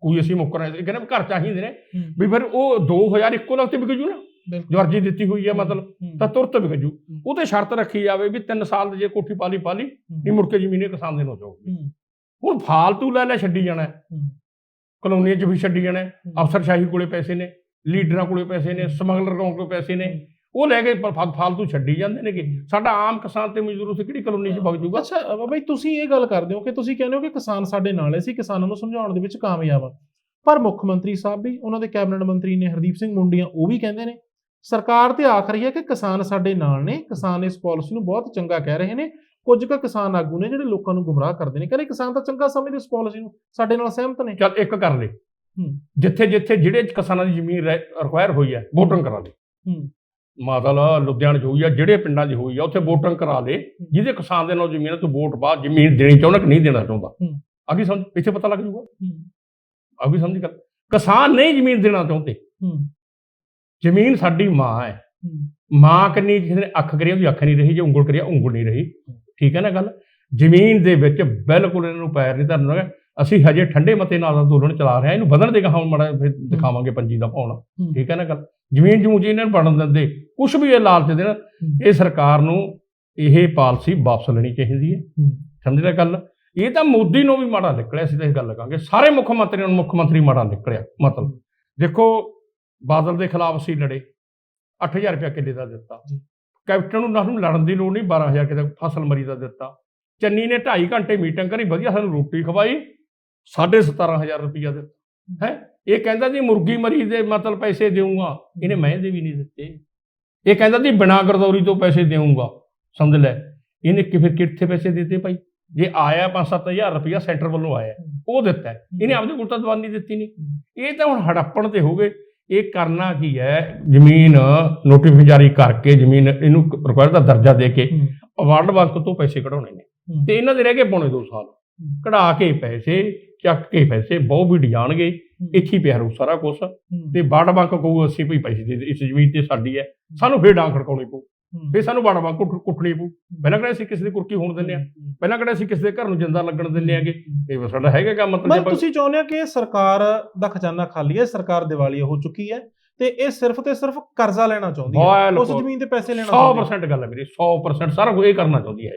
ਕੋਈ ਅਸੀਂ ਮੁੱਕਰ ਕਹਿੰਦੇ ਘਰ ਚਾਹੀਦੇ ਨੇ ਵੀ ਫਿਰ ਉਹ 2000 ਇੱਕੋ ਲੱਖ ਤੇ ਵਿਕ ਜੂ ਨਾ ਜੋ ਅਰਜੀ ਦਿੱਤੀ ਹੋਈ ਹੈ ਮਤਲਬ ਤਾਂ ਤੁਰਤ ਵਿਕ ਜੂ ਉਹ ਤੇ ਸ਼ਰਤ ਰੱਖੀ ਜਾਵੇ ਵੀ 3 ਸਾਲ ਦੇ ਜੇ ਕੋਠੀ ਪਾਲੀ ਪਾਲੀ ਨਹੀਂ ਮੁੜ ਕੇ ਜ਼ਮੀਨੇ ਕਿਸਾਨ ਦੇ ਨੂੰ ਜਾਊਗੀ ਹੁਣ ਫਾਲਤੂ ਲੈ ਲੈ ਛੱਡੀ ਜਾਣਾ। ਕਲੋਨੀਆਂ 'ਚ ਵੀ ਛੱਡੀ ਜਾਣਾ। ਹੈ। ਹੂੰ। ਅਫਸਰਸ਼ਾਹੀ ਕੋਲੇ ਪੈਸੇ ਨੇ। ਲੀਡਰਾਂ ਕੋਲੇ ਪੈਸੇ ਨੇ ਸਮਗਲਰਾਂ ਕੋਲੇ ਪੈਸੇ ਨੇ ਉਹ ਲੈ ਕੇ ਫਾਲਤੂ ਛੱਡੀ ਜਾਂਦੇ ਨੇਗੇ। ਸਾਡਾ ਆਮ ਕਿਸਾਨ ਤੇ ਮਜ਼ਦੂਰ ਉਸੇ ਕਿਹੜੀ ਕਲੋਨੀ 'ਚ ਵਗ ਜੂਗਾ? ਅੱਛਾ ਜੀ ਤੁਸੀਂ ਇਹ ਗੱਲ ਕਰਦੇ ਹੋ ਕਿ ਤੁਸੀਂ ਕਹਿੰਦੇ ਹੋ ਕਿ ਕਿਸਾਨ ਸਾਡੇ ਨਾਲ ਹੈ ਅਸੀਂ ਕਿਸਾਨਾਂ ਨੂੰ ਸਮਝਾਉਣ ਦੇ ਵਿੱਚ ਕਾਮਯਾਬ ਆ ਪਰ ਮੁੱਖ ਮੰਤਰੀ ਸਾਹਿਬ ਵੀ ਉਹਨਾਂ ਦੇ ਕੈਬਨਿਟ ਮੰਤਰੀ ਨੇ ਹਰਦੀਪ ਸਿੰਘ ਮੁੰਡੀਆਂ ਉਹ ਵੀ ਕਹਿੰਦੇ ਨੇ ਸਰਕਾਰ ਤੇ ਆਖ ਰਹੀ ਹੈ ਕਿ ਕਿਸਾਨ ਸਾਡੇ ਨਾਲ ਨੇ ਕਿਸਾਨ ਇਸ ਪਾਲਿਸੀ ਨੂੰ ਬਹੁਤ ਚੰਗਾ ਕਹਿ ਰਹੇ ਨੇ ਕੁਝ ਕੁ ਕਿਸਾਨ ਆਗੂ ਨੇ ਜਿਹੜੇ ਲੋਕਾਂ ਨੂੰ ਗੁੰਮਰਾਹ ਕਰਦੇ ਨੇ ਕਹਿੰਦੇ ਕਿਸਾਨ ਤਾਂ ਚੰਗਾ ਸਮਝਦੇ ਇਸ ਪਾਲਿਸੀ ਨੂੰ ਸਾਡੇ ਨਾਲ ਸਹਿਮਤ ਨੇ। ਚੱਲ ਇੱਕ ਕਰ ਲੈ। ਜਿੱਥੇ ਜਿੱਥੇ ਜਿਹੜੇ ਕਿਸਾਨਾਂ ਦੀ ਜ਼ਮੀਨ ਰਿਕੁਆਇਰ ਹੋਈ ਹੈ ਵੋਟਿੰਗ ਕਰਾ ਦੇ। ਹੂੰ। ਮਤਲਬ ਲੁਧਿਆਣੇ 'ਚ ਹੋਈ ਆ ਜਿਹੜੇ ਪਿੰਡਾਂ 'ਚ ਹੋਈ ਆ ਉੱਥੇ ਵੋਟਾਂ ਕਰਾ ਲੇ ਜਿਹਦੇ ਕਿਸਾਨ ਦੇ ਨਾਲ ਜ਼ਮੀਨ ਤੂੰ ਵੋਟ ਪਾ ਜ਼ਮੀਨ ਦੇਣੀ ਚਾਹੁੰਦਾ ਕਿ ਨਹੀਂ ਦੇਣਾ ਚਾਹੁੰਦਾ। ਅੱਗੇ ਸਮਝ ਇੱਥੇ ਪਤਾ ਲੱਗ ਜੂਗਾ ਅੱਗੇ ਸਮਝ ਗੱਲ। ਕਿਸਾਨ ਨਹੀਂ ਜ਼ਮੀਨ ਦੇਣਾ ਚਾਹੁੰਦੇ। ਜ਼ਮੀਨ ਸਾਡੀ ਮਾਂ ਹੈ। ਮਾਂ ਕੰਨੀ ਕਿਸੇ ਨੇ ਅੱਖ ਕਰੀ ਉਹਦੀ ਅੱਖ ਨਹੀਂ ਰਹੀ ਜੇ ਉਂਗਲ ਕਰੀ ਉਂਗਲ ਨਹੀਂ ਰਹੀ। ਠੀਕ ਹੈ ਨਾ ਗੱਲ? ਜ਼ਮੀਨ ਦੇ ਵਿੱਚ ਬਿਲਕੁਲ ਇਹਨਾਂ ਨੂੰ ਪੈਰ ਨਹੀਂ ਧਰਨਾ। ਅਸੀਂ ਹਜੇ ਠੰਡੇ ਮਤੇ ਨਾਲ ਅੰਦੋਲਨ ਚਲਾ ਰਹੇ ਹਾਂ। ਇਹਨੂੰ ਵਧਣ ਦੇ ਕਹਾਂ ਮੜਾ ਫਿਰ ਦਿਖਾਵਾਂਗੇ ਪੰਜੀ ਦਾ ਪਾਉਣਾ। ਠੀਕ ਹੈ ਨਾ ਗੱਲ? ਜ਼ਮੀਨ ਜਮੂਨ ਜੀ ਇਹਨਾਂ ਨੂੰ ਬਣਨ ਦਿੰਦੇ ਕੁਝ ਵੀ ਇਹ ਲਾਲਚ ਦੇਣ ਇਹ ਸਰਕਾਰ ਨੂੰ ਇਹ ਪਾਲਿਸੀ ਵਾਪਸ ਲੈਣੀ ਚਾਹੀਦੀ ਹੈ। ਸਮਝ ਲਿਆ ਗੱਲ? ਇਹ ਤਾਂ ਮੋਦੀ ਨੂੰ ਵੀ ਮਾੜਾ ਨਿਕਲਿਆ ਸੀ ਤਾਂ ਇਹ ਗੱਲ ਕਹਾਂਗੇ ਸਾਰੇ ਮੁੱਖ ਮੰਤਰੀਆਂ ਨੂੰ ਮੁੱਖ ਮੰਤਰੀ ਮਾੜਾ ਨਿਕਲਿਆ ਮਤਲਬ। ਦੇਖੋ ਬਾਦਲ ਦੇ ਖਿਲਾਫ ਅਸੀਂ ਲੜੇ। 8000 ਰੁਪਇਆ ਕਿੱਲੇ ਦਾ ਦਿੱਤਾ। ਕੈਪਟਨ ਨੂੰ ਨੂੰ ਲੜਨ ਦੀ ਲੋੜ ਨਹੀਂ। 12000 ਕਿਤੇ ਫਸਲ ਮਰੀ ਦਾ ਦਿੱਤਾ। ਚੰਨੀ ਨੇ 2.5 ਘੰਟੇ ਮੀਟਿੰਗ ਕਰੀ ਵਧੀਆ ਸਾਨੂੰ ਰੋਟੀ ਖਵਾਈ। 17500 ਰੁਪਇਆ ਦਿੱਤਾ। ਹੈ? ਇਹ ਕਹਿੰਦਾ ਜੀ ਮੁਰਗੀ ਮਰੀ ਦੇ ਮਤਲਬ ਪੈਸੇ ਦੇਊਂਗਾ। ਇਹਨੇ ਮੈਂ ਦੇ ਵੀ ਨਹੀਂ ਦਿੱਤੇ। ਇਹ ਕਹਿੰਦਾ ਜੀ ਬਿਨਾਂ ਗਰਦੌਰੀ ਤੋਂ ਪੈਸੇ ਦੇਊਂਗਾ। ਸਮਝ ਲੈ ਇਹਨੇ ਕਿ ਫਿਰ ਕਿੱਥੇ ਪੈਸੇ ਦਿੱਤੇ ਭਾਈ? ਜੇ ਆਇਆ 5-7000 ਰੁਪਇਆ ਸੈਂਟਰ ਵੱਲੋਂ ਆਇਆ ਉਹ ਦਿੱਤਾ। ਇਹਨੇ ਆਪਦੇ ਕੋਲ ਤਾਂ ਦਵਾਨੀ ਦਿੱਤੀ ਨਹੀਂ। ਇਹ ਤਾਂ ਹੁਣ ਹੜੱਪਣ ਤੇ ਹੋ ਗਏ। ਇਹ ਕਰਨਾ ਕੀ ਹੈ? ਜ਼ਮੀਨ ਨੋਟੀਫਿਕੇਸ਼ਨ ਜਾਰੀ ਕਰਕੇ ਜ਼ਮੀਨ ਇਹਨੂੰ ਰਿਕੁਆਇਰ ਦਾ ਦਰਜਾ ਦੇ ਕੇ ਵਰਲਡ ਬੈਂਕ ਤੋਂ ਪੈਸੇ ਕਢਾਉਣੇ ਨੇ। ਤੇ ਇਹਨਾਂ ਦੇ ਰਹਿ ਗਏ ਪੌਣੇ 2 ਸਾਲ। ਕਢਾ ਕੇ ਪੈਸੇ ਚੱਕ ਕੇ ਪੈਸੇ ਬਹੁਤ ਵੀ ਜਾਣਗੇ ਇੱਥੇ ਪਿਆ ਰਹੂ ਸਾਰਾ ਕੁਝ ਤੇ ਵਰਲਡ ਬੈਂਕ ਕਹੂ ਅਸੀਂ ਵੀ ਪੈਸੇ ਦੇ ਇਸ ਜ਼ਮੀਨ ਤੇ ਸਾਡੀ ਹੈ। ਸਾਨੂੰ ਫੇਰ ਡਾਂਗ ਖੜਕਾਉਣੀ ਪਊ। ਫੇਰ ਸਾਨੂੰ ਵਰਲਡ ਬੈਂਕ ਕੁੱਟ- ਕੁੱਟਣੀ ਪਊ। ਪਹਿਲਾਂ ਕਿਹੜਾ ਅਸੀਂ ਕਿਸੇ ਦੀ ਕੁਰਕੀ ਹੋਣ ਦਿੰਦੇ ਆ ਪਹਿਲਾਂ ਕਿਹੜਾ ਅਸੀਂ ਕਿਸੇ ਦੇ ਘਰ ਨੂੰ ਜਿੰਦਾ ਲੱਗਣ ਦਿੰਦੇ ਆਗੇ ਇਹ ਸਾਡਾ ਹੈਗਾ ਕੰਮ ਮਤਲਬ ਤੁਸੀਂ ਚਾਹੁੰਦੇ ਹੋ ਕਿ ਸਰਕਾਰ ਦਾ ਖਜ਼ਾਨਾ ਖਾਲੀ ਹੈ ਸਰਕਾਰ ਦਿਵਾਲੀਆ ਹੋ ਚੁੱਕੀ ਹੈ। ਤੇ ਇਹ ਸਿਰਫ ਤੇ ਸਿਰਫ ਕਰਜ਼ਾ ਲੈਣਾ ਚਾਹੁੰਦੀ ਹੈ। ਉਸ। ਜ਼ਮੀਨ ਤੇ ਪੈਸੇ ਲੈਣਾ ਚਾਹੁੰਦੀ 100% ਗੱਲ ਹੈ ਵੀਰੇ 100% ਸਾਰਾ ਕੁਝ ਇਹ ਕਰਨਾ ਚਾਹੁੰਦੀ ਹੈ।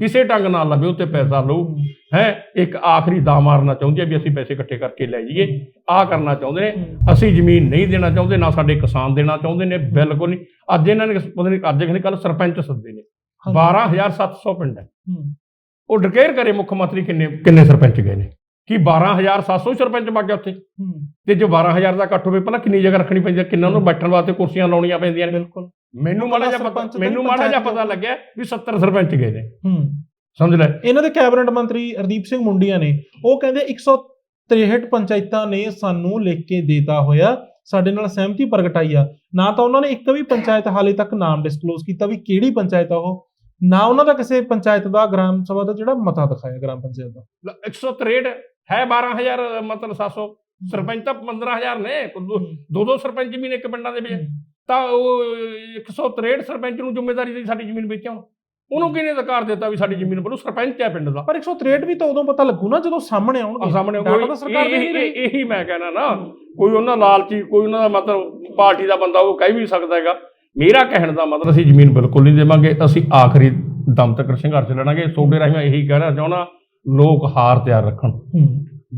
ਕਿਸੇ ਢੰਗ ਨਾਲ ਲਵੇ ਉੱਤੇ ਪੈਸਾ ਲਊ। ਹੈ। ਇੱਕ ਆਖਰੀ ਦਾ ਮਾਰਨਾ ਚਾਹੁੰਦੀ ਹੈ ਵੀ ਅਸੀਂ ਪੈਸੇ ਇਕੱਠੇ ਕਰਕੇ ਲੈ ਜਾਈਏ। ਆਹ ਕਰਨਾ ਚਾਹੁੰਦੇ ਨੇ ਅਸੀਂ ਜ਼ਮੀਨ ਨਹੀਂ ਦੇਣਾ ਚਾਹੁੰਦੇ ਨਾ ਸਾਡੇ ਕਿਸਾਨ ਦੇਣਾ ਚਾਹੁੰਦੇ ਨੇ ਬਿਲਕੁਲ ਨਹੀਂ। ਅੱਜ ਇਹਨਾਂ ਨੇ ਪਤਾ ਨਹੀਂ ਅੱਜ ਕਹਿੰਦੇ ਕੱਲ ਸਰਪੰਚ ਸੱਦੇ ਨੇ। ਹਾਂਜੀ। 12700 ਪਿੰਡ ਹੂੰ। ਉਹ ਡਿਕਲੇਅਰ ਕਰੇ ਮੁੱਖ ਮੰਤਰੀ ਕਿੰਨੇ ਕਿੰਨੇ ਸਰਪੰਚ ਗਏ ਨੇ। ਕੀ 12700 ਸਰਪੰਚ ਵਗ ਗਿਆ ਉੱਥੇ। ਤੇ ਜੇ 12000 ਦਾ ਇਕੱਠ ਹੋਵੇ ਪਹਿਲਾਂ ਕਿੰਨੀ ਜਗ੍ਹਾ ਰੱਖਣੀ ਪੈਂਦੀ ਹੈ ਕਿੰਨਾਂ ਨੂੰ ਬੈਠਣ ਵਾਸਤੇ ਕੁਰਸੀਆਂ ਲਾਉਣੀਆਂ ਪੈਂਦੀਆਂ ਨੇ? ਬਿਲਕੁਲ। ਮੈਨੂੰ ਮਾੜਾ ਜਿਹਾ ਪਤਾ ਮੈਨੂੰ ਮਾੜਾ ਜਿਹਾ ਪਤਾ ਲੱਗਿਆ ਵੀ 70 ਸਰਪੰਚ ਗਏ ਨੇ। ਹੂੰ। ਸਮਝ ਲੈ। ਇਹਨਾਂ ਦੇ ਕੈਬਨਿਟ ਮੰਤਰੀ ਹਰਦੀਪ ਸਿੰਘ ਮੁੰਡੀਆਂ ਨੇ ਉਹ ਕਹਿੰਦੇ 163 ਪੰਚਾਇਤਾਂ ਨੇ ਸਾਨੂੰ ਲਿਖ ਕੇ ਦੇਤਾ ਹੋਇਆ ਸਾਡੇ ਨਾਲ ਸਹਿਮਤੀ ਪ੍ਰਗਟਾਈ ਆ। ਨਾ ਤਾਂ ਉਹਨਾਂ ਨੇ ਇੱਕ ਵੀ ਪੰਚਾਇਤ ਹਾਲੇ ਤੱਕ ਨਾਮ ਡਿਸਕਲੋਜ਼ ਕੀਤਾ ਵੀ ਕਿਹੜੀ ਪੰਚਾਇਤ ਆ ਉਹ। ਨਾ ਉਹਨਾਂ ਦਾ ਕਿਸੇ ਪੰਚਾਇਤ ਦਾ ਗ੍ਰਾਮ ਸਭਾ ਦਾ ਜਿਹੜਾ ਮਤਾ ਦਿਖਾਇਆ ਗ੍ਰਾਮ ਪੰਚਾਇਤ ਦਾ। ਲ- 163 ਹੈ 12000 ਮਤਲਬ 700 ਸਰਪੰਚ ਤਾਂ 15000 ਨੇ ਦੋ ਦੋ ਸਰਪੰਚ ਵੀ ਨੇ ਇੱਕ ਪਿੰਡਾਂ ਦੇ ਵਿੱਚ। ਤਾਂ ਉਹ 163 ਸਰਪੰਚ ਨੂੰ ਜ਼ਿੰਮੇਵਾਰੀ ਦੀ ਸਾਡੀ ਜ਼ਮੀਨ ਵੇਚਾਂ ਉਹਨੂੰ ਕਿਹਨੇ ਅਧਿਕਾਰ ਦਿੱਤਾ ਵੀ ਸਾਡੀ ਜ਼ਮੀਨ ਵੱਲੋਂ ਸਰਪੰਚ ਹੈ ਪਿੰਡ ਦਾ। ਪਰ 163 ਵੀ ਤਾਂ ਉਦੋਂ ਪਤਾ ਲੱਗੂ ਨਾ ਜਦੋਂ ਸਾਹਮਣੇ ਆਉਣਗੇ। ਸਾਹਮਣੇ ਕੋਈ ਤਾਂ ਸਰਕਾਰ ਦੇ ਨਹੀਂ ਇਹ- ਰਹੀ। ਇਹ- ਇਹੀ ਮੈਂ ਕਹਿਣਾ ਨਾ। ਕੋਈ ਉਹਨਾਂ ਲਾਲਚੀ ਕੋਈ ਉਹਨਾਂ ਦਾ ਮਤਲਬ ਪਾਰਟੀ ਦਾ ਬੰਦਾ ਉਹ ਕਹਿ ਵੀ ਸਕਦਾ ਹੈਗਾ। ਮੇਰਾ ਕਹਿਣ ਦਾ ਮਤਲਬ ਅਸੀਂ ਜ਼ਮੀਨ ਬਿਲਕੁਲ ਨਹੀਂ ਦੇਵਾਂਗੇ ਅਸੀਂ ਆਖਰੀ ਦਮ ਤੱਕ ਸੰਘਰਸ਼ ਲੜਾਂਗੇ। ਤੁਹਾਡੇ ਰਾਹੀਂ ਮੈਂ ਇਹੀ ਕਹਿਣਾ ਚਾਹੁੰਦਾ ਲੋਕ ਹਾਰ ਤਿਆਰ ਰੱਖਣ।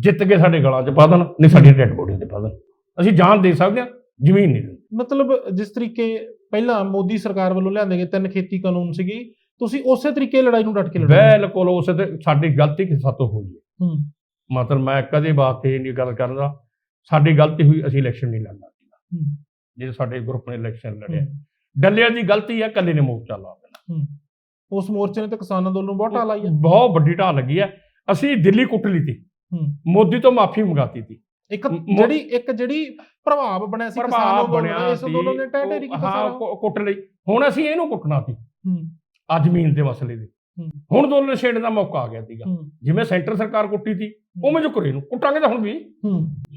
ਜਿੱਤ ਕੇ ਸਾਡੇ ਗਲਾਂ 'ਚ ਪਾ ਦੇਣ ਨਹੀਂ ਸਾਡੀਆਂ ਡੈਡ ਬੋਡੀਆਂ 'ਤੇ ਪਾ ਦੇਣ। ਅਸੀਂ ਜਾਨ ਦੇ ਸਕਦੇ ਹਾਂ ਜ਼ਮੀਨ ਨਹੀਂ ਮਤਲਬ ਜਿਸ ਤਰੀਕੇ ਪਹਿਲਾਂ ਮੋਦੀ ਸਰਕਾਰ ਵੱਲੋਂ ਲਿਆਂਦੇ ਗਏ ਤਿੰਨ ਖੇਤੀ ਕਾਨੂੰਨ ਸੀਗੇ ਤੁਸੀਂ ਉਸੇ ਤਰੀਕੇ ਲੜਾਈ ਨੂੰ ਡਟ ਕੇ ਲੜੋਗੇ? ਬਿਲਕੁਲ ਉਸੇ ਤੇ ਸਾਡੀ ਗਲਤੀ ਕਿ ਸਾਤੋਂ ਹੋਈ ਹੈ। ਮਤਲਬ ਮੈਂ ਕਦੇ ਵਾਸਤੇ ਨਹੀਂ ਗੱਲ ਕਰਦਾ ਸਾਡੀ ਗਲਤੀ ਹੋਈ ਅਸੀਂ ਇਲੈਕਸ਼ਨ ਨਹੀਂ ਲੜਨਾ। ਹੂੰ ਜੇ ਸਾਡੇ ਗਰੁੱਪ ਨੇ ਇਲੈਕਸ਼ਨ ਲੜਿਆ। ਡੱਲਿਆਂ ਦੀ ਗਲਤੀ ਹੈ ਕੱਲੇ ਨੇ ਮੋਰਚਾ ਲਾ ਦੇਣਾ। ਉਸ ਮੋਰਚੇ ਨੇ ਤਾਂ ਕਿਸਾਨ ਅੰਦੋਲਨ ਨੂੰ ਬਹੁਤ ਢਾਲ ਆਈ ਹੈ ਬਹੁਤ ਵੱਡੀ ਢਾਲ ਲੱਗੀ ਹੈ ਅਸੀਂ ਦਿੱਲੀ ਕੁੱਟ ਲਈ ਤੀ ਮੋਦੀ ਤੋਂ ਮਾਫੀ ਮੰਗਾਤੀ ਤੀ ਇੱਕ ਜਿਹੜੀ ਇੱਕ ਜਿਹੜੀ ਪ੍ਰਭਾਵ ਬਣਿਆ ਸੀ ਕਿਸਾਨ ਅੰਦੋਲਨ ਇਸ ਅੰਦੋਲਨ ਨੇ ਟਹਿ ਸੀ ਕੀਤਾ ਹਾਂ ਸਾਰਾ। ਕੁੱਟ ਲਈ। ਹੁਣ ਅਸੀਂ ਇਹਨੂੰ ਕੁੱਟਣਾ ਸੀ। ਆ ਜ਼ਮੀਨ ਦੇ ਮਸਲੇ ਦੇ। ਹੁਣ ਦੋਲਨ ਛੇੜਨ ਦਾ ਮੌਕਾ ਆ ਗਿਆ ਸੀਗਾ। ਜਿਵੇਂ ਸੈਂਟਰ ਸਰਕਾਰ ਕੁੱਟੀ ਸੀ ਉਵੇਂ ਜੋ ਕਰੇ ਨੂੰ ਕੁੱਟਾਂਗੇ ਤਾਂ ਹੁਣ ਵੀ।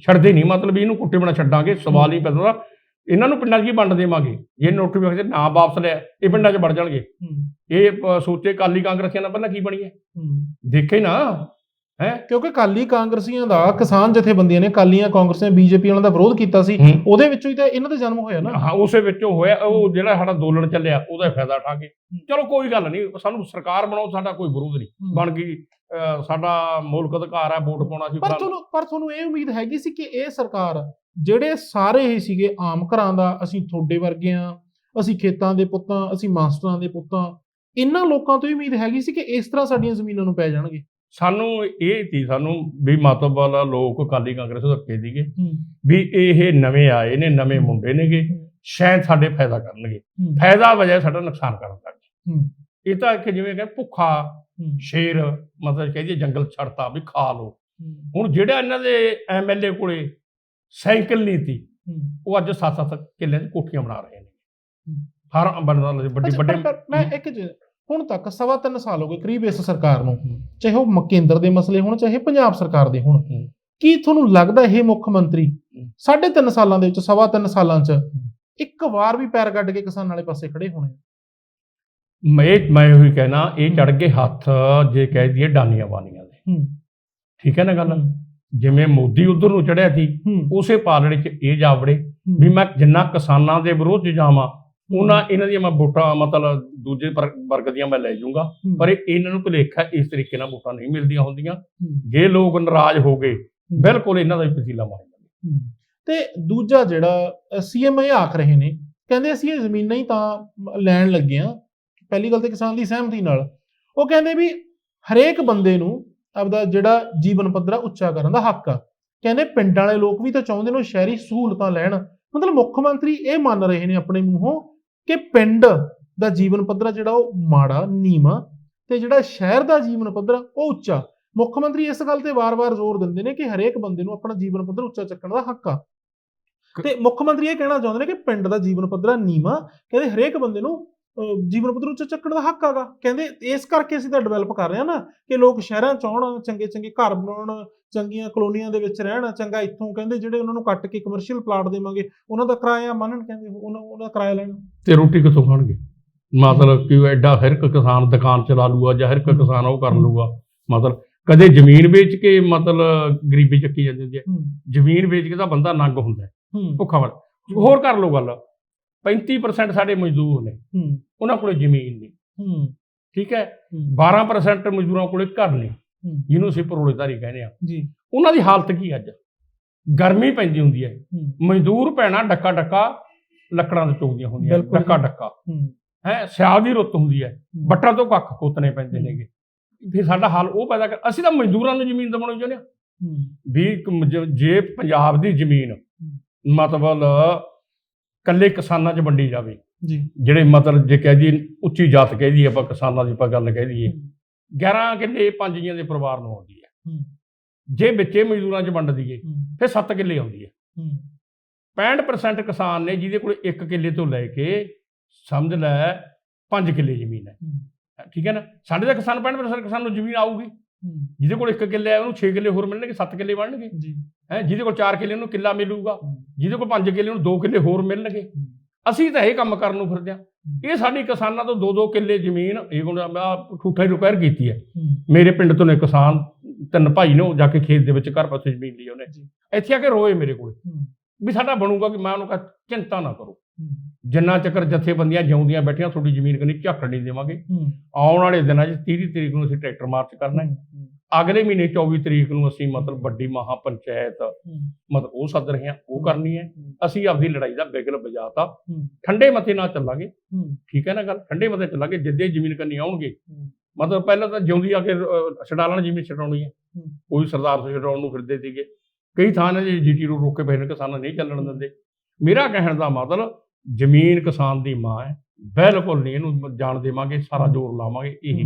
ਛੱਡਦੇ ਨਹੀਂ ਮਤਲਬ ਇਹਨੂੰ ਕੁੱਟੇ ਬਣਾ ਛੱਡਾਂਗੇ। ਸਵਾਲ ਹੀ ਪੈਦਾ। ਇਹਨਾਂ ਨੂੰ ਪਿੰਡਾਂ 'ਚ ਕੀ ਵੰਡ ਦੇਵਾਂਗੇ। ਜੇ ਨੋਟੀਫਿਕੇਸ਼ਨ ਨਾ ਵਾਪਸ ਲਿਆ ਇਹ ਪਿੰਡਾਂ 'ਚ ਵੜ ਜਾਣਗੇ। ਹੂੰ। ਇਹ ਸੋਚੇ ਕਾਲੀ ਕਾਂਗਰਸੀਆਂ ਨਾਲ ਪਹਿਲਾਂ ਕੀ ਬਣੀ ਹੈ? ਹੂੰ। ਦੇਖੇ ਨਾ ਹੈ? ਕਿਉਂਕਿ ਕਾਲੀ ਕਾਂਗਰਸੀਆਂ ਦਾ ਕਿਸਾਨ ਜਥੇਬੰਦੀਆਂ ਨੇ ਕਾਲੀਆਂ ਕਾਂਗਰਸੀਆਂ ਬੀਜੇਪੀ ਵਾਲਿਆਂ ਦਾ ਵਿਰੋਧ ਕੀਤਾ ਸੀ। ਹੂੰ। ਉਹਦੇ ਵਿੱਚੋਂ ਹੀ ਤਾਂ ਇਹਨਾਂ ਦਾ ਜਨਮ ਹੋਇਆ ਨਾ। ਹਾਂ ਉਸੇ ਵਿੱਚੋਂ ਹੋਇਆ। ਉਹ ਜਿਹੜਾ ਸਾਡਾ ਦੋਲਣ ਚੱਲਿਆ ਉਹਦਾ ਫਾਇਦਾ ਉਠਾ ਕੇ ਚਲੋ ਕੋਈ ਗੱਲ ਨਹੀਂ। ਸਾਨੂੰ ਸਰਕਾਰ ਬਣਾਓ ਸਾਡਾ ਕੋਈ ਵਿਰੋਧ ਨਹੀਂ। ਹੂੰ। ਬਣ ਗਈ ਅਹ ਸਾਡਾ ਮੁਲਕ ਅਧਿਕਾਰ ਹੈ ਵੋਟ ਪਾਉਣਾ ਸੀ। ਪਰ। ਤੁਹਾਨੂੰ ਪਰ ਤੁਹਾਨੂੰ ਇਹ ਉਮੀਦ ਹੈਗੀ ਸੀ ਕਿ ਇਹ ਸਰਕਾਰ ਜਿਹੜੇ ਸਾਰੇ ਹੀ ਸੀਗੇ ਆਮ ਘਰਾਂ ਦਾ ਅਸੀਂ ਤੁਹਾਡੇ ਵਰਗੇ ਆ ਅਸੀਂ ਖੇਤਾਂ ਦੇ ਪੁੱਤਾਂ ਅਸੀਂ ਮਾਸਟਰਾਂ ਦੇ ਪੁੱਤਾਂ ਇਹਨਾਂ ਲੋਕਾਂ ਤੋਂ ਹੀ ਉਮੀਦ ਹੈਗੀ ਸੀ ਕਿ ਇਸ ਤਰ੍ਹਾਂ ਸਾਡੀਆਂ ਜ਼ਮੀਨਾਂ ਨੂੰ ਪੈ ਜਾਣਗੇ? ਸਾਨੂੰ ਇਹ ਸੀ ਸਾਨੂੰ ਵੀ ਮਾਤੋਵਾਲਾ ਲੋਕ ਅਕਾਲੀ ਕਾਂਗਰਸ ਧੱਕੇ ਹੂੰ। ਵੀ ਇਹ ਨਵੇਂ ਆਏ ਨੇ ਨਵੇਂ ਮੁੰਡੇ ਨੇਗੇ ਸ਼ਾਇਦ ਸਾਡੇ ਫਾਇਦਾ ਕਰਨਗੇ। ਫਾਇਦਾ ਵਜ੍ਹਾ ਸਾਡਾ ਨੁਕਸਾਨ ਕਰਨ ਲੱਗ ਇਹ ਤਾਂ ਕਿ ਜਿਵੇਂ ਕਿ ਭੁੱਖਾ ਸ਼ੇਰ ਮਤਲਬ ਕਹਿੰਦੇ ਜੰਗਲ ਛੱਡਤਾ ਵੀ ਖਾ ਹੂੰ। ਹੁਣ ਜਿਹੜਾ ਇਹਨਾਂ ਦੇ ਐਮਐਲਏ ਕੋਲੇ ਸਾਈਕਲ ਨਹੀਂ ਸੀ। ਉਹ ਅੱਜ 7-7 ਕਿੱਲਿਆਂ ਦੀ ਕੋਠੀਆਂ ਬਣਾ ਰਹੇ ਨੇ। ਹਰ ਬੰਦਾ ਵੱਡੀ ਵੱਡੇ ਮੈਂ ਇੱਕ ਹੁਣ ਤੱਕ ਸਵਾ ਤਿੰਨ ਸਾਲ ਹੋ ਗਏ ਕਰੀਬ ਇਸ ਸਰਕਾਰ ਨੂੰ। ਚਾਹੇ ਉਹ ਕੇਂਦਰ ਦੇ ਮਸਲੇ ਹੋਣ ਚਾਹੇ ਪੰਜਾਬ ਸਰਕਾਰ ਦੇ ਹੋਣ। ਕੀ ਤੁਹਾਨੂੰ ਲੱਗਦਾ ਇਹ ਮੁੱਖ ਮੰਤਰੀ ਹੂੰ। ਸਾਢੇ ਤਿੰਨ ਸਾਲਾਂ ਦੇ ਵਿੱਚ ਸਵਾ ਤਿੰਨ ਸਾਲਾਂ 'ਚ ਇੱਕ ਵਾਰ ਵੀ ਪੈਰ ਕੱਢ ਕੇ ਕਿਸਾਨ ਵਾਲੇ ਪਾਸੇ ਖੜੇ ਹੋਣੇ? ਮੈਂ ਮੈਂ ਉਹੀ ਕਹਿਣਾ ਇਹ ਚੜ ਗਏ ਹੱਥ ਜੇ ਕਹਿ ਦਈਏ ਡਾਨੀਆਂ ਬਾਨੀਆਂ ਦੇ ਠੀਕ ਹੈ ਨਾ ਗੱਲ? ਜਿਵੇਂ ਮੋਦੀ ਉਧਰ ਨੂੰ ਚੜਿਆ ਸੀ ਉਸੇ ਪਾਲੜੇ 'ਚ ਇਹ ਜਾਵੜੇ ਵੀ ਮੈਂ ਜਿੰਨਾ ਕਿਸਾਨਾਂ ਦੇ ਵਿਰੋਧ 'ਚ ਜਾਵਾਂ ਉਹਨਾਂ ਇਹਨਾਂ ਦੀਆਂ ਮੈਂ ਵੋਟਾਂ ਮਤਲਬ ਦੂਜੇ ਵਰ- ਵਰਗ ਦੀਆਂ ਮੈਂ ਲੈ ਜਾਊਂਗਾ। ਪਰ ਇਹ- ਇਹਨਾਂ ਨੂੰ ਭੁਲੇਖਾ ਇਸ ਤਰੀਕੇ ਨਾਲ ਵੋਟਾਂ ਨਹੀਂ ਮਿਲਦੀਆਂ ਹੁੰਦੀਆਂ। ਜੇ ਲੋਕ ਨਾਰਾਜ਼ ਹੋ ਗਏ ਬਿਲਕੁਲ ਇਹਨਾਂ ਦਾ ਹੀ ਪਸੀਲਾ ਮਾਰੇਗਾ ਹੂੰ। ਤੇ ਦੂਜਾ ਜਿਹੜਾ ਸੀਐਮ ਇਹ ਆਖ ਰਹੇ ਨੇ ਕਹਿੰਦੇ ਅਸੀਂ ਇਹ ਜ਼ਮੀਨਾਂ ਹੀ ਤਾਂ ਲੈਣ ਲੱਗੇ ਆ ਪਹਿਲੀ ਗੱਲ ਤੇ ਕਿਸਾਨ ਦੀ ਸਹਿਮਤੀ ਨਾਲ। ਉਹ ਕਹਿੰਦੇ ਵੀ ਹਰੇਕ ਬੰਦੇ ਨੂੰ ਆਪਦਾ ਜਿਹੜਾ ਜੀਵਨ ਪੱਧਰ ਆ ਉੱਚਾ ਕਰਨ ਦਾ ਹੱਕ ਆ। ਕਹਿੰਦੇ ਪਿੰਡਾਂ ਵਾਲੇ ਲੋਕ ਵੀ ਤਾਂ ਚਾਹੁੰਦੇ ਨੇ ਸ਼ਹਿਰੀ ਸਹੂਲਤਾਂ ਲੈਣ। ਮਤਲਬ ਮੁੱਖ ਮੰਤਰੀ ਇਹ ਮੰਨ ਰਹੇ ਨੇ ਆਪਣੇ ਮੂੰਹੋਂ ਕਿ ਪਿੰਡ ਦਾ ਜੀਵਨ ਪੱਧਰ ਜਿਹੜਾ ਉਹ ਮਾੜਾ ਨੀਵਾਂ ਤੇ ਜਿਹੜਾ ਸ਼ਹਿਰ ਦਾ ਜੀਵਨ ਪੱਧਰ ਉਹ ਉੱਚਾ। ਮੁੱਖ ਮੰਤਰੀ ਇਸ ਗੱਲ ਤੇ ਵਾਰ-ਵਾਰ ਜ਼ੋਰ ਦਿੰਦੇ ਨੇ ਕਿ ਹਰੇਕ ਬੰਦੇ ਨੂੰ ਆਪਣਾ ਜੀਵਨ ਪੱਧਰ ਉੱਚਾ ਚੱਕਣ ਦਾ ਹੱਕ ਆ। ਤੇ ਮੁੱਖ ਮੰਤਰੀ ਇਹ ਕਹਿਣਾ ਚਾਹੁੰਦੇ ਨੇ ਕਿ ਪਿੰਡ ਦਾ ਜੀਵਨ ਪੱਧਰ ਨੀਵਾਂ। ਕਹਿੰਦੇ ਹਰੇਕ ਬੰਦੇ ਨੂੰ ਜੀਵਨ ਪੱਧਰ ਉੱਚਾ ਚੱਕਣ ਦਾ ਹੱਕ ਆਗਾ ਕਹਿੰਦੇ ਇਸ ਕਰਕੇ ਅਸੀਂ ਤਾਂ ਡਿਵੈਲਪ ਕਰ ਰਹੇ ਹਾਂ ਨਾ ਕਿ ਲੋਕ ਸ਼ਹਿਰਾਂ ਚ ਆਉਣ ਚੰਗੇ ਚੰਗੇ ਘਰ ਬਣਾਉਣ ਚੰਗੀਆਂ ਕਲੋਨੀਆਂ ਦੇ ਵਿੱਚ ਰਹਿਣ ਚੰਗਾ ਇੱਥੋਂ ਕਹਿੰਦੇ ਜਿਹੜੇ ਉਹਨਾਂ ਨੂੰ ਕੱਟ ਕੇ ਕਮਰਸ਼ੀਅਲ ਪਲਾਟ ਦੇਵਾਂਗੇ ਉਹਨਾਂ ਦਾ ਕਿਰਾਇਆ ਮੰਨਣ ਕਹਿੰਦੇ ਉਹਨਾਂ ਉਹਨਾਂ ਦਾ ਕਿਰਾਇਆ ਲੈਣ। ਤੇ ਰੋਟੀ ਕਿੱਥੋਂ ਖਾਣਗੇ? ਮਤਲਬ ਕਿ ਐਡਾ ਹਰ ਇੱਕ ਕਿਸਾਨ ਦੁਕਾਨ ਚਲਾ ਲੂਗਾ ਜਾਂ ਹਰ ਇੱਕ ਕਿਸਾਨ ਉਹ ਕਰ ਲੂਗਾ। ਮਤਲਬ ਕਦੇ ਜ਼ਮੀਨ ਵੇਚ ਕੇ ਮਤਲਬ ਗਰੀਬੀ ਚੱਕੀ ਜਾਂਦੀ ਹੈ। ਜ਼ਮੀਨ ਵੇਚ ਕੇ ਤਾਂ ਬੰਦਾ ਨੰਗ ਹੁੰਦਾ ਭੁੱਖਾ ਮਰ ਹੋਰ ਕਰ ਲਓ ਗੱਲ। 35% ਸਾਡੇ ਮਜ਼ਦੂਰ ਨੇ। ਹੂੰ। ਉਹਨਾਂ ਕੋਲੇ ਜ਼ਮੀਨ ਨਹੀਂ। ਹੂੰ। ਠੀਕ ਹੈ? ਹੂੰ। 12% ਮਜ਼ਦੂਰਾਂ ਕੋਲੇ ਘਰ ਨਹੀਂ ਜਿਹਨੂੰ ਅਸੀਂ ਪਰੋਲੇਦਾਰੀ ਕਹਿੰਦੇ ਆ ਜੀ। ਉਹਨਾਂ ਦੀ ਹਾਲਤ ਕੀ ਅੱਜ? ਗਰਮੀ ਪੈਂਦੀ ਹੁੰਦੀ ਹੈ। ਮਜ਼ਦੂਰ ਭੈਣਾ ਡੱਕਾ ਡੱਕਾ ਲੱਕੜਾਂ ਤੇ ਚੁਗਦੀਆਂ ਹੁੰਦੀਆਂ। ਡੱਕਾ ਡੱਕਾ ਹੂੰ। ਹੈ ਸਿਆਲ ਦੀ ਰੁੱਤ ਹੁੰਦੀ ਹੈ। ਬੱਟਾਂ ਤੋਂ ਕੱਖ ਕੋਤਨੇ ਪੈਂਦੇ। ਨੇਗੇ। ਫਿਰ ਸਾਡਾ ਹਾਲ ਉਹ ਪੈਦਾ ਕਰ ਅਸੀਂ ਤਾਂ ਮਜ਼ਦੂਰਾਂ ਨੂੰ ਜ਼ਮੀਨ ਦਵਾਉਣੀ ਚਾਹੁੰਦੇ ਹੂੰ। ਵੀ ਜੇ ਪੰਜਾਬ ਦੀ ਜ਼ਮੀਨ ਮਤਲਬ ਕੱਲੇ ਕਿਸਾਨਾਂ 'ਚ ਵੰਡੀ ਜਾਵੇ। ਜੀ। ਜਿਹੜੇ ਮਤਲਬ ਜੇ ਕਹਿ ਦਈਏ ਉੱਚੀ ਜਾਤ ਕਹਿ ਦਈਏ ਆਪਾਂ ਕਿਸਾਨਾਂ ਦੀ ਆਪਾਂ ਗੱਲ ਕਹਿ ਦਈਏ 11 ਕਿੱਲੇ ਪੰਜ ਜੀਆਂ ਦੇ ਪਰਿਵਾਰ ਨੂੰ ਆਉਂਦੀ ਹੈ। ਜੇ ਵਿੱਚੇ ਮਜ਼ਦੂਰਾਂ 'ਚ ਵੰਡ ਦਈਏ ਫਿਰ 7 ਕਿੱਲੇ ਆਉਂਦੀ ਹੈ। ਹੂੰ। 65% ਕਿਸਾਨ ਨੇ ਜਿਹਦੇ ਕੋਲ 1 ਕਿੱਲੇ ਤੋਂ ਲੈ ਕੇ ਸਮਝ ਲੈ 5 ਕਿੱਲੇ ਜ਼ਮੀਨ ਹੈ। ਠੀਕ ਹੈ ਨਾ? ਸਾਡੇ ਤਾਂ ਕਿਸਾਨ 65% ਕਿਸਾਨ ਨੂੰ ਜ਼ਮੀਨ ਆਊਗੀ। ਜਿਹਦੇ ਕੋਲ 1 ਕਿੱਲੇ ਹੈ ਉਹਨੂੰ 6 ਕਿੱਲੇ ਹੋਰ ਮਿਲਣਗੇ 7 ਕਿੱਲੇ ਬਣਨਗੇ। ਜੀ। ਹੈ ਜਿਹਦੇ ਕੋਲ 4 ਕਿੱਲੇ ਉਹਨੂੰ ਕਿੱਲਾ ਮਿਲੂਗਾ। ਜਿਹਦੇ ਕੋਲ 5 ਕਿੱਲੇ ਉਹਨੂੰ 2 ਕਿੱਲੇ ਹੋਰ ਮਿਲਣਗੇ। ਅਸੀਂ ਤਾਂ ਇਹ ਕੰਮ ਕਰਨ ਨੂੰ ਫਿਰਦੇ ਹਾਂ। ਇਹ ਸਾਡੀ ਕਿਸਾਨਾਂ ਤੋਂ 2-2 ਕਿੱਲੇ ਜ਼ਮੀਨ ਇਹ ਹੁਣ ਠੂਠਾ ਹੀ ਰਿਕੁਆਇਰ ਕੀਤੀ ਹੈ। ਮੇਰੇ ਪਿੰਡ ਤੋਂ ਨੇ ਕਿਸਾਨ ਤਿੰਨ ਭਾਈ ਨੇ ਉਹ ਜਾ ਕੇ ਖੇਤ ਦੇ ਵਿੱਚ ਘਰ ਪਾਸੇ ਜ਼ਮੀਨ ਲਈ ਉਹਨੇ। ਇੱਥੇ ਆ ਕੇ ਰੋਏ ਮੇਰੇ ਕੋਲ ਵੀ ਸਾਡਾ ਬਣੂਗਾ ਕਿ ਮੈਂ ਉਹਨੂੰ ਕਹਾਂ ਚਿੰਤਾ ਨਾ ਕਰੋ। ਜਿੰਨਾ ਚੱਕਰ ਜਥੇਬੰਦੀਆਂ ਜਿਉਂਦੀਆਂ ਬੈਠੀਆਂ ਤੁਹਾਡੀ ਜ਼ਮੀਨ ਕਨੀ ਝੱਕ ਨਹੀਂ ਦੇਵਾਂਗੇ। ਆਉਣ ਵਾਲੇ ਦਿਨਾਂ 'ਚ 30 ਤਰੀਕ ਨੂੰ ਅਸੀਂ ਟਰੈਕਟਰ ਮਾਰਚ ਕਰਨਾ ਹੂੰ। ਅਗਲੇ ਮਹੀਨੇ 24 ਤਰੀਕ ਨੂੰ ਅਸੀਂ ਮਤਲਬ ਵੱਡੀ ਮਹਾ ਪੰਚਾਇਤ ਮਤਲਬ ਉਹ ਸੱਦ ਰਹੇ ਹਾਂ ਉਹ ਕਰਨੀ ਹੈ। ਅਸੀਂ ਆਪਦੀ ਲੜਾਈ ਦਾ ਬਿਗਲ ਵਜਾਤਾ। ਹੂੰ। ਠੰਡੇ ਮਤੇ ਨਾਲ ਚੱਲਾਂਗੇ। ਠੀਕ ਹੈ ਨਾ ਗੱਲ? ਠੰਡੇ ਮਤੇ ਚੱਲਾਂਗੇ ਜਿੱਦੇ ਜ਼ਮੀਨ ਕੰਨੀ ਆਉਣਗੇ। ਮਤਲਬ ਪਹਿਲਾਂ ਤਾਂ ਜਿਉਂਦੀ ਆ ਕੇ ਅਹ, ਛਡਾ ਲੈਣ ਜ਼ਮੀਨ ਛਡਾਉਣੀ ਹੈ। ਕੋਈ ਸਰਦਾਰ ਤੋਂ ਛਡਾਉਣ ਨੂੰ ਫਿਰਦੇ ਸੀਗੇ। ਕਈ ਥਾਂ ਨੇ ਜੀਟੀ ਨੂੰ ਰੋਕ ਕੇ ਬੈਠੇ ਕਿਸਾਨਾਂ ਨਹੀਂ ਚੱਲਣ ਦਿੰਦੇ। ਮੇਰਾ ਕਹਿਣ ਦਾ ਮਤਲਬ ਜ਼ਮੀਨ ਕਿਸਾਨ ਦੀ ਮਾਂ ਹੈ। ਬਿਲਕੁਲ ਨਹੀਂ ਇਹਨੂੰ ਜਾਣ ਦੇਵਾਂਗੇ ਸਾਰਾ ਜ਼ੋਰ ਲਾਵਾਂਗੇ ਇਹੀ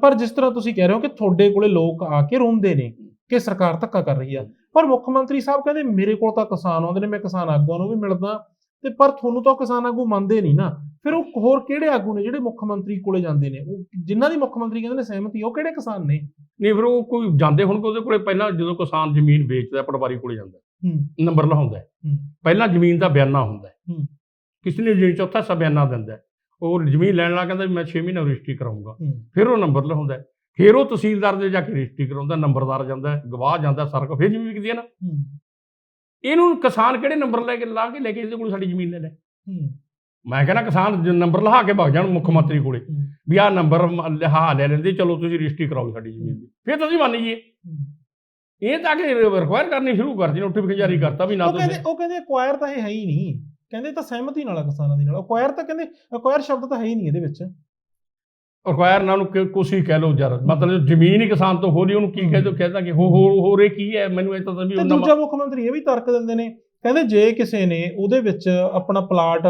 ਪਰ ਜਿਸ ਤਰ੍ਹਾਂ ਤੁਸੀਂ ਕਹਿ ਰਹੇ ਹੋ ਕਿ ਤੁਹਾਡੇ ਕੋਲੇ ਲੋਕ ਆ ਕੇ ਰੋਂਦੇ ਨੇ ਕਿ ਸਰਕਾਰ ਧੱਕਾ ਕਰ ਰਹੀ ਆ ਪਰ ਮੁੱਖ ਮੰਤਰੀ ਸਾਹਿਬ ਕਹਿੰਦੇ ਮੇਰੇ ਕੋਲ ਤਾਂ ਕਿਸਾਨ ਆਉਂਦੇ ਨੇ ਮੈਂ ਕਿਸਾਨ ਆਗੂਆਂ ਨੂੰ ਵੀ ਮਿਲਦਾ ਤੇ ਪਰ ਤੁਹਾਨੂੰ ਤਾਂ ਕਿਸਾਨ ਆਗੂ ਮੰਨਦੇ ਨਹੀਂ ਨਾ। ਫਿਰ ਉਹ ਹੋਰ ਕਿਹੜੇ ਆਗੂ ਨੇ ਜਿਹੜੇ ਮੁੱਖ ਮੰਤਰੀ ਕੋਲੇ ਜਾਂਦੇ ਨੇ? ਉਹ ਜਿਨ੍ਹਾਂ ਦੀ ਮੁੱਖ ਮੰਤਰੀ ਕਹਿੰਦੇ ਨੇ ਸਹਿਮਤੀ ਉਹ ਕਿਹੜੇ ਕਿਸਾਨ ਨੇ? ਨਹੀਂ ਫਿਰ ਉਹ ਕੋਈ ਜਾਂਦੇ ਹੁਣ ਉਹਦੇ ਕੋਲੇ ਪਹਿਲਾਂ ਜਦੋਂ ਕਿਸਾਨ ਜ਼ਮੀਨ ਵੇਚਦਾ ਪਟਵਾਰੀ ਕੋਲੇ ਜਾਂਦਾ ਨੰਬਰ ਲਹਾਉਂਦਾ ਪਹਿਲਾਂ ਜ਼ਮੀਨ ਦਾ ਬਿਆਨਾ ਹੁੰਦਾ। ਕਿਸੇ ਨੇ ਜ਼ਮੀਨ ਚੌਥਾ ਹਿੱਸਾ ਬਿਆਨਾ ਦਿੰਦਾ। ਉਹ ਜ਼ਮੀਨ ਲੈਣ ਵਾਲਾ ਕਹਿੰਦਾ ਵੀ ਮੈਂ 6 ਮਹੀਨੇ ਰਜਿਸਟਰੀ ਕਰਾਉਂਗਾ ਫਿਰ ਉਹ ਨੰਬਰ ਲਿਖਾਉਂਦਾ ਹੈ। ਫਿਰ ਉਹ ਤਹਿਸੀਲਦਾਰ ਦੇ ਜਾ ਕੇ ਰਜਿਸਟਰੀ ਕਰਾਉਂਦਾ ਨੰਬਰਦਾਰ ਜਾਂਦਾ ਗਵਾਹ ਜਾਂਦਾ ਸਰਕ ਫਿਰ ਜ਼ਮੀਨ ਵਿਕਦੀ ਹੈ ਨਾ। ਇਹਨੂੰ ਕਿਸਾਨ ਕਿਹੜੇ ਨੰਬਰ ਲੈ ਕੇ ਲਾ ਕੇ ਲੈ ਕੇ ਇਹਦੇ ਕੋਲ ਸਾਡੀ ਜ਼ਮੀਨ ਲੈ ਲੈ। ਮੈਂ ਕਹਿੰਦਾ ਕਿਸਾਨ ਨੰਬਰ ਲਹਾ ਕੇ ਭਗ ਜਾਣ ਮੁੱਖ ਮੰਤਰੀ ਕੋਲੇ। ਵੀ ਆਹ ਨੰਬਰ ਲਿਹਾ ਲੈ ਲੈਂਦੇ ਚਲੋ ਤੁਸੀਂ ਰਜਿਸਟਰੀ ਕਰਾਓ ਸਾਡੀ ਜ਼ਮੀਨ ਦੀ। ਫਿਰ ਤੁਸੀਂ ਮੰਨ ਲਈਏ। ਇਹ ਤਾਂ ਕਿ ਰਿਕੁਆਇਰ ਕਰਨੀ ਸ਼ੁਰੂ ਕਰਤੀ ਨੋਟੀਫਿਕੇਸ਼ਨ ਜਾਰੀ ਕਰਤਾ ਵੀ ਨਾ ਉਹ ਕਹਿੰਦੇ ਉਹ ਕਹਿੰਦੇ ਅਕਵਾਇਰ ਤਾਂ ਇਹ ਹੈ ਹੀ ਨਹੀਂ। ਕਹਿੰਦੇ ਤਾਂ ਸਹਿਮਤੀ ਨਾਲ ਕਿਸਾਨਾਂ ਦੇ ਨਾਲ। ਅਕਵਾਇਰ ਤਾਂ ਕਹਿੰਦੇ ਅਕਵਾਇਰ ਸ਼ਬਦ ਤਾਂ ਹੈ ਹੀ ਨਹੀਂ ਇਹਦੇ ਵਿੱਚ। ਅਕਵਾਇਰ ਨਾਲ ਨੂੰ ਕੁਛ ਕਹਿ ਲੋ ਜਰ ਮਤਲਬ ਜ਼ਮੀਨ ਹੀ ਕਿਸਾਨ ਤੋਂ ਹੋ ਰਹੀ ਉਹਨੂੰ ਕੀ ਕਹਿ ਦੋ ਕਹਿੰਦਾ ਕਿ ਹੋ ਹੋ ਹੋ ਰੇ ਕੀ ਹੈ? ਮੈਨੂੰ ਇਹ ਤਾਂ ਵੀ ਉਹਨਾਂ ਦੂਜਾ ਮੁੱਖ ਮੰਤਰੀ ਇਹ ਵੀ ਤਰਕ ਦਿੰਦੇ ਨੇ। ਕਹਿੰਦੇ ਜੇ ਕਿਸੇ ਨੇ ਉਹਦੇ ਵਿੱਚ ਆਪਣਾ ਪਲਾਟ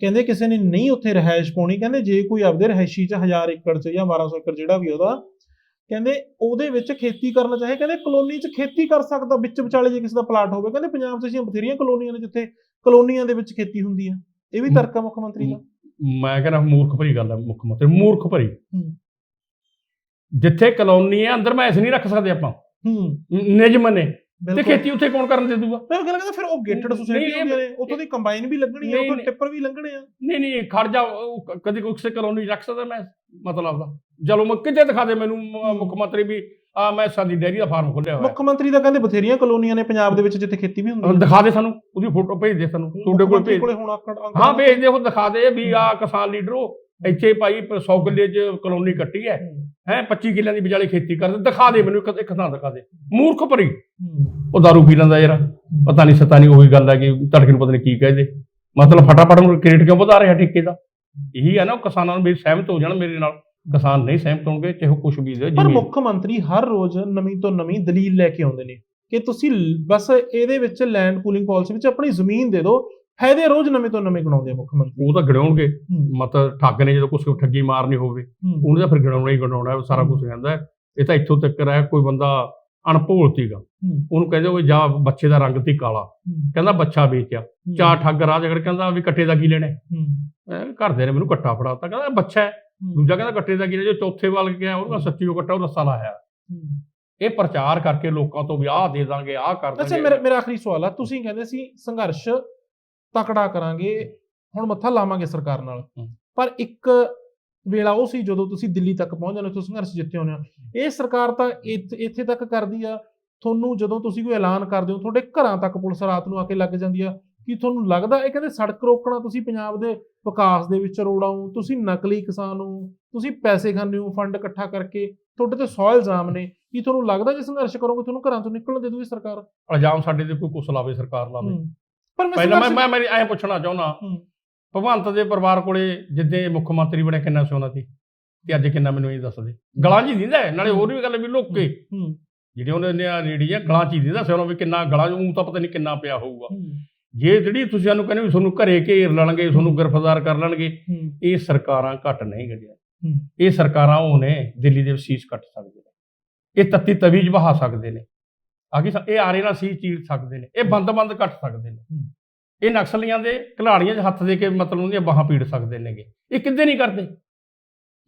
ਕਹਿੰਦੇ ਕਿਸੇ ਨੇ ਨਹੀਂ ਉੱਥੇ ਰਹਿائش ਪਾਉਣੀ ਕਹਿੰਦੇ ਜੇ ਕੋਈ ਆਪਦੇ ਰਹਿائشੀ ਚ 1000 ਏਕੜ ਚ ਜਾਂ 1200 ਏਕੜ ਜਿਹੜਾ ਵੀ ਉਹਦਾ ਕਹਿੰਦੇ ਉਹਦੇ ਵਿੱਚ ਖੇਤੀ ਕਰਨਾ ਚਾਹੇ ਕਹਿੰਦੇ ਕਲੋਨੀ ਚ ਖੇਤੀ ਕਰ ਸਕਦਾ ਵਿੱਚ ਵਿਚਾਲੇ ਜੇ ਕਿਸੇ ਦਾ ਪਲਾਟ ਹੋਵੇ ਕਹਿੰਦੇ ਪੰਜਾਬ 'ਚ ਅਸੀਂ ਬਥੇਰੀਆਂ ਕਲੋਨੀਆਂ ਨੇ ਜਿੱਥੇ ਕਲੋਨੀਆਂ ਦੇ ਵਿੱਚ ਖੇਤੀ ਹੁੰਦੀ ਹੈ ਇਹ ਵੀ ਤਰਕ ਹੈ ਮੁੱਖ ਮੰਤਰੀ ਦਾ। ਮੈਂ ਕਹਿੰਦਾ ਮੂਰਖ ਭਰੀ ਗੱਲ ਹੈ ਮੁੱਖ ਮੰਤਰੀ ਮੂਰਖ ਭਰੀ। ਜਿੱਥੇ ਕਲੋਨੀ ਹੈ ਅੰਦਰ ਮੈਸ ਨਹੀਂ ਰੱਖ ਸਕਦੇ ਆਪਾਂ। ਹੂੰ। ਨਿਯਮ ਨੇ। ਤੇ ਖੇਤੀ ਉੱਥੇ ਕੌਣ ਕਰਨ ਦੇ ਦੂਗਾ? ਮੈਂ ਗੱਲ ਕਹਿੰਦਾ ਫਿਰ ਉਹ ਗੇਟਡ ਸੁਸਾਇਟੀ ਹੁੰਦੀਆਂ ਨੇ ਉੱਥੋਂ ਦੀ ਕੰਬਾਈਨ ਵੀ ਲੱਗਣੀ ਹੈ ਉੱਥੋਂ। ਟਿੱਪਰ ਵੀ ਲੰਘਣੇ ਆ। ਨਹੀਂ ਨਹੀਂ ਖੜ ਜਾ ਉਹ ਕਦੀ ਕਿਸੇ ਕਲੋਨੀ ਰੱਖ ਸਕਦਾ ਮੈਂ ਮਤਲਬ ਦਾ। ਚਲੋ ਮੈਂ ਕਿਤੇ ਦਿਖਾ ਦੇ ਮੈਨੂੰ ਮੁੱਖ ਮੰਤਰੀ ਵੀ ਆ ਮੈਂ ਸਾਡੀ ਡੈਰੀ ਦਾ ਫਾਰਮ ਖੋਲਿਆ ਹੋਇਆ। ਮੁੱਖ ਮੰਤਰੀ ਦਾ ਕਹਿੰਦੇ ਬਥੇਰੀਆਂ ਕਲੋਨੀਆਂ ਨੇ ਪੰਜਾਬ ਦੇ ਵਿੱਚ ਜਿੱਥੇ ਖੇਤੀ ਵੀ ਹੁੰਦੀ ਹੈ ਦਿਖਾ ਦੇ ਸਾਨੂੰ ਉਹਦੀ ਫੋਟੋ ਭੇਜ ਦੇ ਸਾਨੂੰ ਤੁਹਾਡੇ ਕੋਲ ਭੇਜ ਹਾਂ ਭੇਜ ਦੇ ਉਹ ਦਿਖਾ ਦੇ ਵੀ ਆ ਕਿਸਾਨ ਲੀਡਰੋ ਇੱਥੇ ਭਾਈ 100 ਕਿੱਲੇ 'ਚ ਕਲੋਨੀ ਕੱਟੀ ਹੈ। ਹੂੰ, ਹੈ 25 ਕਿੱਲਿਆਂ ਦੀ ਵਿਚਾਲੇ ਖੇਤੀ ਕਰਦੇ ਦਿਖਾ ਦੇ ਮੈਨੂੰ ਇੱਕ ਥਾਂ ਦਿਖਾ ਦੇ। ਮੂਰਖ ਭਰੀ ਉਹ ਦਾਰੂ ਪੀ ਲੈਂਦਾ ਯਾਰ। ਪਤਾ ਨਹੀਂ ਸਤਾ ਨਹੀਂ ਉਹੀ ਗੱਲ ਹੈ ਕਿ ਧੜਕੇ ਨੂੰ ਪਤਾ ਨਹੀਂ ਕੀ ਕਹਦੇ ਮਤਲਬ ਫਟਾਫਟ ਨੂੰ ਕ੍ਰੇਡਿਟ ਕਿਉਂ ਵਧਾ ਰਿਹਾ ਠੇਕੇ ਦਾ? ਇਹੀ ਹੈ ਨਾ ਕਿਸਾਨਾਂ ਨੂੰ ਵੀ ਸਹਿਮਤ ਹੋ ਜਾਣ ਮੇਰੇ ਨਾਲ। ਕਿਸਾਨ ਨਹੀਂ ਸਹਿਮਤ ਹੋਣਗੇ ਚਾਹੇ ਕੁਛ ਵੀ ਦੇ ਪਰ ਮੁੱਖ ਮੰਤਰੀ ਹਰ ਰੋਜ਼ ਨਵੀਂ ਤੋਂ ਨਵੀਂ ਦਲੀਲ ਲੈ ਕੇ ਆਉਂਦੇ ਨੇ ਕਿ ਤੁਸੀਂ ਬਸ ਇਹਦੇ ਵਿੱਚ ਲੈਂਡ ਪੂਲਿੰਗ ਪਾਲਿਸੀ ਵਿੱਚ ਆਪਣੀ ਜ਼ਮੀਨ ਦੇ ਦਿਓ ਫਾਇਦੇ ਰੋਜ਼ ਨਵੇਂ ਤੋਂ ਨਵੇਂ ਗਣਾਉਂਦੇ ਆ ਮੁੱਖ ਮੰਤਰੀ ਉਹ ਤਾਂ ਗਿਣਾਉਣਗੇ। ਮਤਲਬ ਠੱਗ ਨੇ ਜਦੋਂ ਕੁਛ ਠੱਗੀ ਮਾਰਨੀ ਹੋਵੇ ਉਹਨੇ ਤਾਂ ਫਿਰ ਗਿਣਾਉਣਾ ਹੀ ਗਿਣਾਉਣਾ ਹੈ, ਸਾਰਾ ਕੁਝ ਕਹਿੰਦਾ। ਇਹ ਤਾਂ ਇੱਥੋਂ ਤੱਕ ਹੈ ਕੋਈ ਬੰਦਾ ਅਣਭੋਲ ਸੀਗਾ ਹੂੰ, ਉਹਨੂੰ ਕਹਿੰਦੇ ਉਹ ਜਾ ਬੱਚੇ ਦਾ ਰੰਗ ਤੀ ਕਾਲਾ। ਕਹਿੰਦਾ ਬੱਚਾ ਵੇਚਿਆ। ਚਾਰ ਠੱਗ ਰਾਹ ਜਗੜ ਕਹਿੰਦਾ ਵੀ ਕੱਟੇ ਦਾ ਕੀ ਲੈਣਾ? ਘਰਦੇ ਨੇ ਮੈਨੂੰ ਕੱਟਾ ਫੜਾਤਾ ਕਹਿੰਦਾ ਬੱਚਾ ਹੈ। ਦੂਜਾ ਕਹਿੰਦਾ ਕੱਟੇ ਦਾ ਕੀ ਲੈਣਾ? ਜੋ ਚੌਥੇ ਵੱਲ ਗਿਆ ਉਹਨੂੰ ਸੱਚੀ ਉਹ ਕੱਟਾ ਉਹ ਰੱਸਾ ਲਾਇਆ। ਇਹ ਪ੍ਰਚਾਰ ਕਰਕੇ ਲੋਕਾਂ ਤੋਂ ਵੀ ਆਹ ਦੇ ਦਾਂਗੇ ਆਹ ਕਰ ਅੱਛਾ ਮੇਰਾ ਮੇਰਾ ਆਖਰੀ ਸਵਾਲ ਆ। ਤੁਸੀਂ ਕਹਿੰਦੇ ਸੀ ਸੰਘਰਸ਼ ਤਕੜਾ ਕਰਾਂਗੇ ਹੁਣ ਮੱਥਾ ਲਾਵਾਂਗੇ ਸਰਕਾਰ ਨਾਲ। ਪਰ ਇੱਕ ਵੇਲਾ ਉਹ ਸੀ ਜਦੋਂ ਤੁਸੀਂ ਦਿੱਲੀ ਤੱਕ ਪਹੁੰਚ ਜਾਂਦੇ ਹੋ ਸੰਘਰਸ਼ ਜਿੱਤੇ ਹੁੰਦੇ ਹੋ ਇਹ ਸਰਕਾਰ ਤਾਂ ਇੱਥ- ਤੱਕ ਕਰਦੀ ਆ। ਤੁਹਾਨੂੰ ਜਦੋਂ ਤੁਸੀਂ ਕੋਈ ਐਲਾਨ ਕਰਦੇ ਹੋ ਤੁਹਾਡੇ ਘਰਾਂ ਤੱਕ ਪੁਲਿਸ ਰਾਤ ਨੂੰ ਆ ਕੇ ਲੱਗ ਜਾਂਦੀ ਆ। ਕੀ ਤੁਹਾਨੂੰ ਲੱਗਦਾ ਇਹ ਕਹਿੰਦੇ ਸੜਕ ਰੋਕਣਾ ਤੁਸੀਂ ਪੰਜਾਬ ਦੇ ਵਿਕਾਸ ਦੇ ਵਿੱਚ ਰੋੜਾ ਹੋ ਤੁਸੀਂ ਨਕਲੀ ਕਿਸਾਨ ਹੋ ਤੁਸੀਂ ਪੈਸੇ ਖਾਂਦੇ ਹੋ ਫੰਡ ਇਕੱਠਾ ਕਰਕੇ ਤੁਹਾਡੇ ਤੇ 100 ਇਲਜ਼ਾਮ ਨੇ। ਕੀ ਤੁਹਾਨੂੰ ਲੱਗਦਾ ਜੇ ਸੰਘਰਸ਼ ਕਰੋਗੇ ਤੁਹਾਨੂੰ ਘਰਾਂ ਤੋਂ ਨਿਕਲਣ ਦੇ ਦੂਗੀ ਸਰਕਾਰ? ਇਲਜ਼ਾਮ ਸਾਡੇ ਤੇ ਕੋਈ ਕੁਛ ਲਾਵੇ ਸਰਕਾਰ ਲਾਵੇ। ਪਰ ਮੈਂ ਪਹਿਲਾਂ ਮੈਂ ਮੈਂ ਮੇਰੀ ਐਂ ਪੁੱਛਣਾ ਚਾਹੁੰਦਾ। ਭਗਵੰਤ ਦੇ ਪਰਿਵਾਰ ਕੋਲੇ ਜਿੱਦੇ ਮੁੱਖ ਮੰਤਰੀ ਬਣੇ ਕਿੰਨਾ ਸੋਨਾ ਸੀ ਤੇ ਅੱਜ ਕਿੰਨਾ ਮੈਨੂੰ ਇਹ ਦੱਸ ਦੇ। ਗਲਾਂ ਹੀ ਦਿੰਦਾ ਨਾਲੇ ਹੋਰ ਵੀ ਗੱਲ ਵੀ ਲੋਕੇ ਜਿਹੜੇ ਉਹਨੇ ਨੇ ਰੇੜੀ ਆ ਗਲਾਂ 'ਚ ਦਿੰਦਾ ਸੋਨਾ ਵੀ ਕਿੰਨਾ ਗਲਾਂ ਊਂ ਤਾਂ ਪਤਾ ਨਹੀਂ ਕਿੰਨਾ ਪਿਆ ਹੋਊਗਾ। ਜੇ ਜਿਹੜੀ ਤੁਸੀਂ ਸਾਨੂੰ ਕਹਿੰਦੇ ਵੀ ਤੁਹਾਨੂੰ ਘਰੇ ਘੇਰ ਲੈਣਗੇ ਤੁਹਾਨੂੰ ਗ੍ਰਿਫਤਾਰ ਕਰ ਲੈਣਗੇ ਇਹ ਸਰਕਾਰਾਂ ਘੱਟ ਨਹੀਂ ਗਈਆਂ। ਇਹ ਸਰਕਾਰਾਂ ਉਹ ਨੇ ਦਿੱਲੀ ਦੇ ਵਸੀਸ ਕੱਟ ਸਕਦੇ ਨੇ। ਇਹ ਤੱਤੀ ਤਵੀ 'ਚ ਬਹਾ ਸਕਦੇ ਨੇ। ਆ ਗਈ ਇਹ ਆਰੇ ਨਾਲ ਸੀ ਚੀਰ ਸਕਦੇ ਨੇ ਇਹ ਬੰਦ-ਬੰਦ ਕੱਟ ਸਕਦੇ ਨੇ। ਇਹ ਨਕਸਲੀਆਂ ਦੇ ਘਲਾੜੀਆਂ 'ਚ ਹੱਥ ਦੇ ਕੇ ਮਤਲਬ ਉਹਦੀਆਂ ਬਾਹਾਂ ਪੀੜ ਸਕਦੇ ਨੇਗੇ। ਇਹ ਕਿੱਦੇ ਨਹੀਂ ਕਰਦੇ?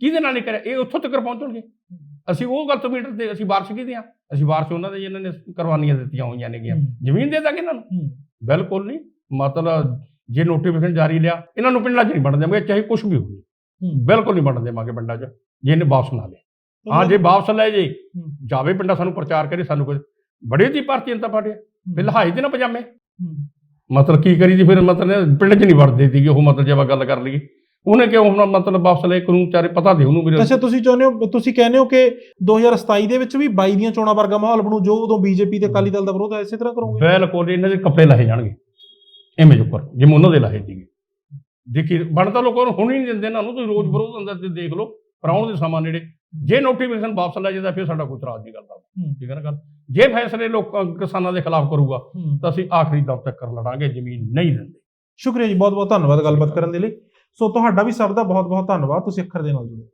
ਕਿਹਦੇ ਨਾਲ ਨਹੀਂ ਕਰਿਆ? ਇਹ ਉੱਥੋਂ ਤੱਕ ਪਹੁੰਚਣਗੇ। ਅਸੀਂ ਉਹ ਗੱਲ ਤੋਂ ਮੀਟਰ ਤੇ ਅਸੀਂ ਬਾਰਿਸ਼ ਕਿਹਦੇ ਆ ਅਸੀਂ ਬਾਰਿਸ਼ ਉਹਨਾਂ ਦੇ ਜਿਨ੍ਹਾਂ ਨੇ ਕੁਰਬਾਨੀਆਂ ਦਿੱਤੀਆਂ ਹੋਈਆਂ ਨੇਗੀਆਂ। ਜ਼ਮੀਨ ਦੇ ਦਾਂਗੇ ਇਹਨਾਂ ਨੂੰ। ਬਿਲਕੁਲ ਨਹੀਂ। ਮਤਲਬ ਜੇ ਨੋਟੀਫਿਕੇਸ਼ਨ ਜਾਰੀ ਲਿਆ ਇਹਨਾਂ ਨੂੰ ਪਿੰਡਾਂ 'ਚ ਨਹੀਂ ਵੰਡ ਦੇਵਾਂਗੇ ਚਾਹੇ ਕੁਝ ਵੀ ਹੋਵੇ। ਬਿਲਕੁਲ ਨਹੀਂ ਵੰਡ ਦੇਵਾਂਗੇ ਪਿੰਡਾਂ 'ਚ। ਜੇ ਇਹਨੇ ਵਾਪਸ ਨਾ ਲੇ ਹਾਂ ਜੇ ਵਾਪਸ ਲੈ ਜੇ। ਜਾਵੇ ਪਿੰਡਾਂ ਸਾਨੂੰ ਪ੍ਰਚਾਰ ਕਰੇ ਸਾਨੂੰ ਕੋਈ ਬੜੇ ਦੀ ਭਾਰਤੀ ਜਨਤਾ ਪਾਰਟੀ ਫਿਰ ਲਹਾਈ ਤੇ ਨਾ ਪਜਾਮੇ। ਮਤਲਬ ਕੀ ਕਰੀ ਜੀ ਫਿਰ? ਮਤਲਬ ਪਿੰਡ 'ਚ ਨਹੀਂ ਵੜਦੇ ਸੀਗੇ ਉਹ ਮਤਲਬ ਜੇ ਆਪਾਂ ਗੱਲ ਕਰ ਲਈਏ। ਉਹਨੇ ਕਿਉਂ ਹੁਣ ਮਤਲਬ ਵਾਪਸ ਲੈ ਕਾਨੂੰਨ ਚਾਰੇ ਪਤਾ ਦੇ ਉਹਨੂੰ ਵੀ ਅੱਛਾ ਤੁਸੀਂ ਚਾਹੁੰਦੇ ਹੋ ਤੁਸੀਂ ਕਹਿੰਦੇ ਹੋ ਕਿ 2027 ਦੇ ਵਿੱਚ ਵੀ 22 ਦੀਆਂ ਚੋਣਾਂ ਵਰਗਾ ਮਾਹੌਲ ਬਣੂ ਜੋ ਉਦੋਂ ਬੀਜੇਪੀ ਤੇ ਅਕਾਲੀ ਦਲ ਦਾ ਵਿਰੋਧ ਹੈ ਇਸੇ ਤਰ੍ਹਾਂ ਕਰੋਗੇ? ਬਿਲਕੁਲ ਇਹਨਾਂ ਦੇ ਕੱਪੜੇ ਲਾਹੇ ਜਾਣਗੇ। ਇਮੇਜ ਉੱਪਰ ਜਿਵੇਂ ਉਹਨਾਂ ਦੇ ਲਾਹੇ ਸੀਗੇ। ਦੇਖੀ ਬਣ ਤਾਂ ਲੋਕਾਂ ਨੂੰ ਹੁਣ ਹੀ ਨਹੀਂ ਦਿੰਦੇ ਇਹਨਾਂ ਨੂੰ ਤੁਸੀਂ ਰੋਜ਼ ਵਿਰੋਧ ਅੰਦਰ ਤੇ ਦੇਖ ਲਓ ਪਰਾਉਣ ਦੇ ਸਮਾਂ ਨੇੜੇ। ਜੇ ਨੋਟੀਫਿਕੇਸ਼ਨ ਵਾਪਸ ਲੈ ਜਾਂਦਾ ਫਿਰ ਸਾਡਾ ਕੋਈ ਇਤਰਾਜ਼ ਨਹੀਂ ਕਰਦਾ। ਠੀਕ ਹੈ ਨਾ ਗੱਲ? ਜੇ ਫੈਸਲੇ ਲੋਕਾਂ ਕਿਸਾਨਾਂ ਦੇ ਖਿਲਾਫ ਕਰੂਗਾ। ਤਾਂ ਅਸੀਂ ਆਖਰੀ ਦਮ ਤੱਕ ਕਰ ਲੜਾਂਗੇ ਜ਼ਮੀਨ ਨਹੀਂ ਦਿੰਦੇ। ਸ਼ੁਕਰੀਆ ਜੀ ਬਹੁਤ ਬਹੁਤ ਧੰਨਵਾਦ ਗੱਲਬਾਤ ਕਰਨ ਦੇ ਲਈ। ਸੋ ਤੁਹਾਡਾ ਵੀ ਸਭ ਦਾ ਬਹੁਤ ਬਹੁਤ ਧੰਨਵਾਦ ਤੁਸੀਂ ਅੱਖਰ ਦੇ ਨਾਲ ਜੁੜੇ।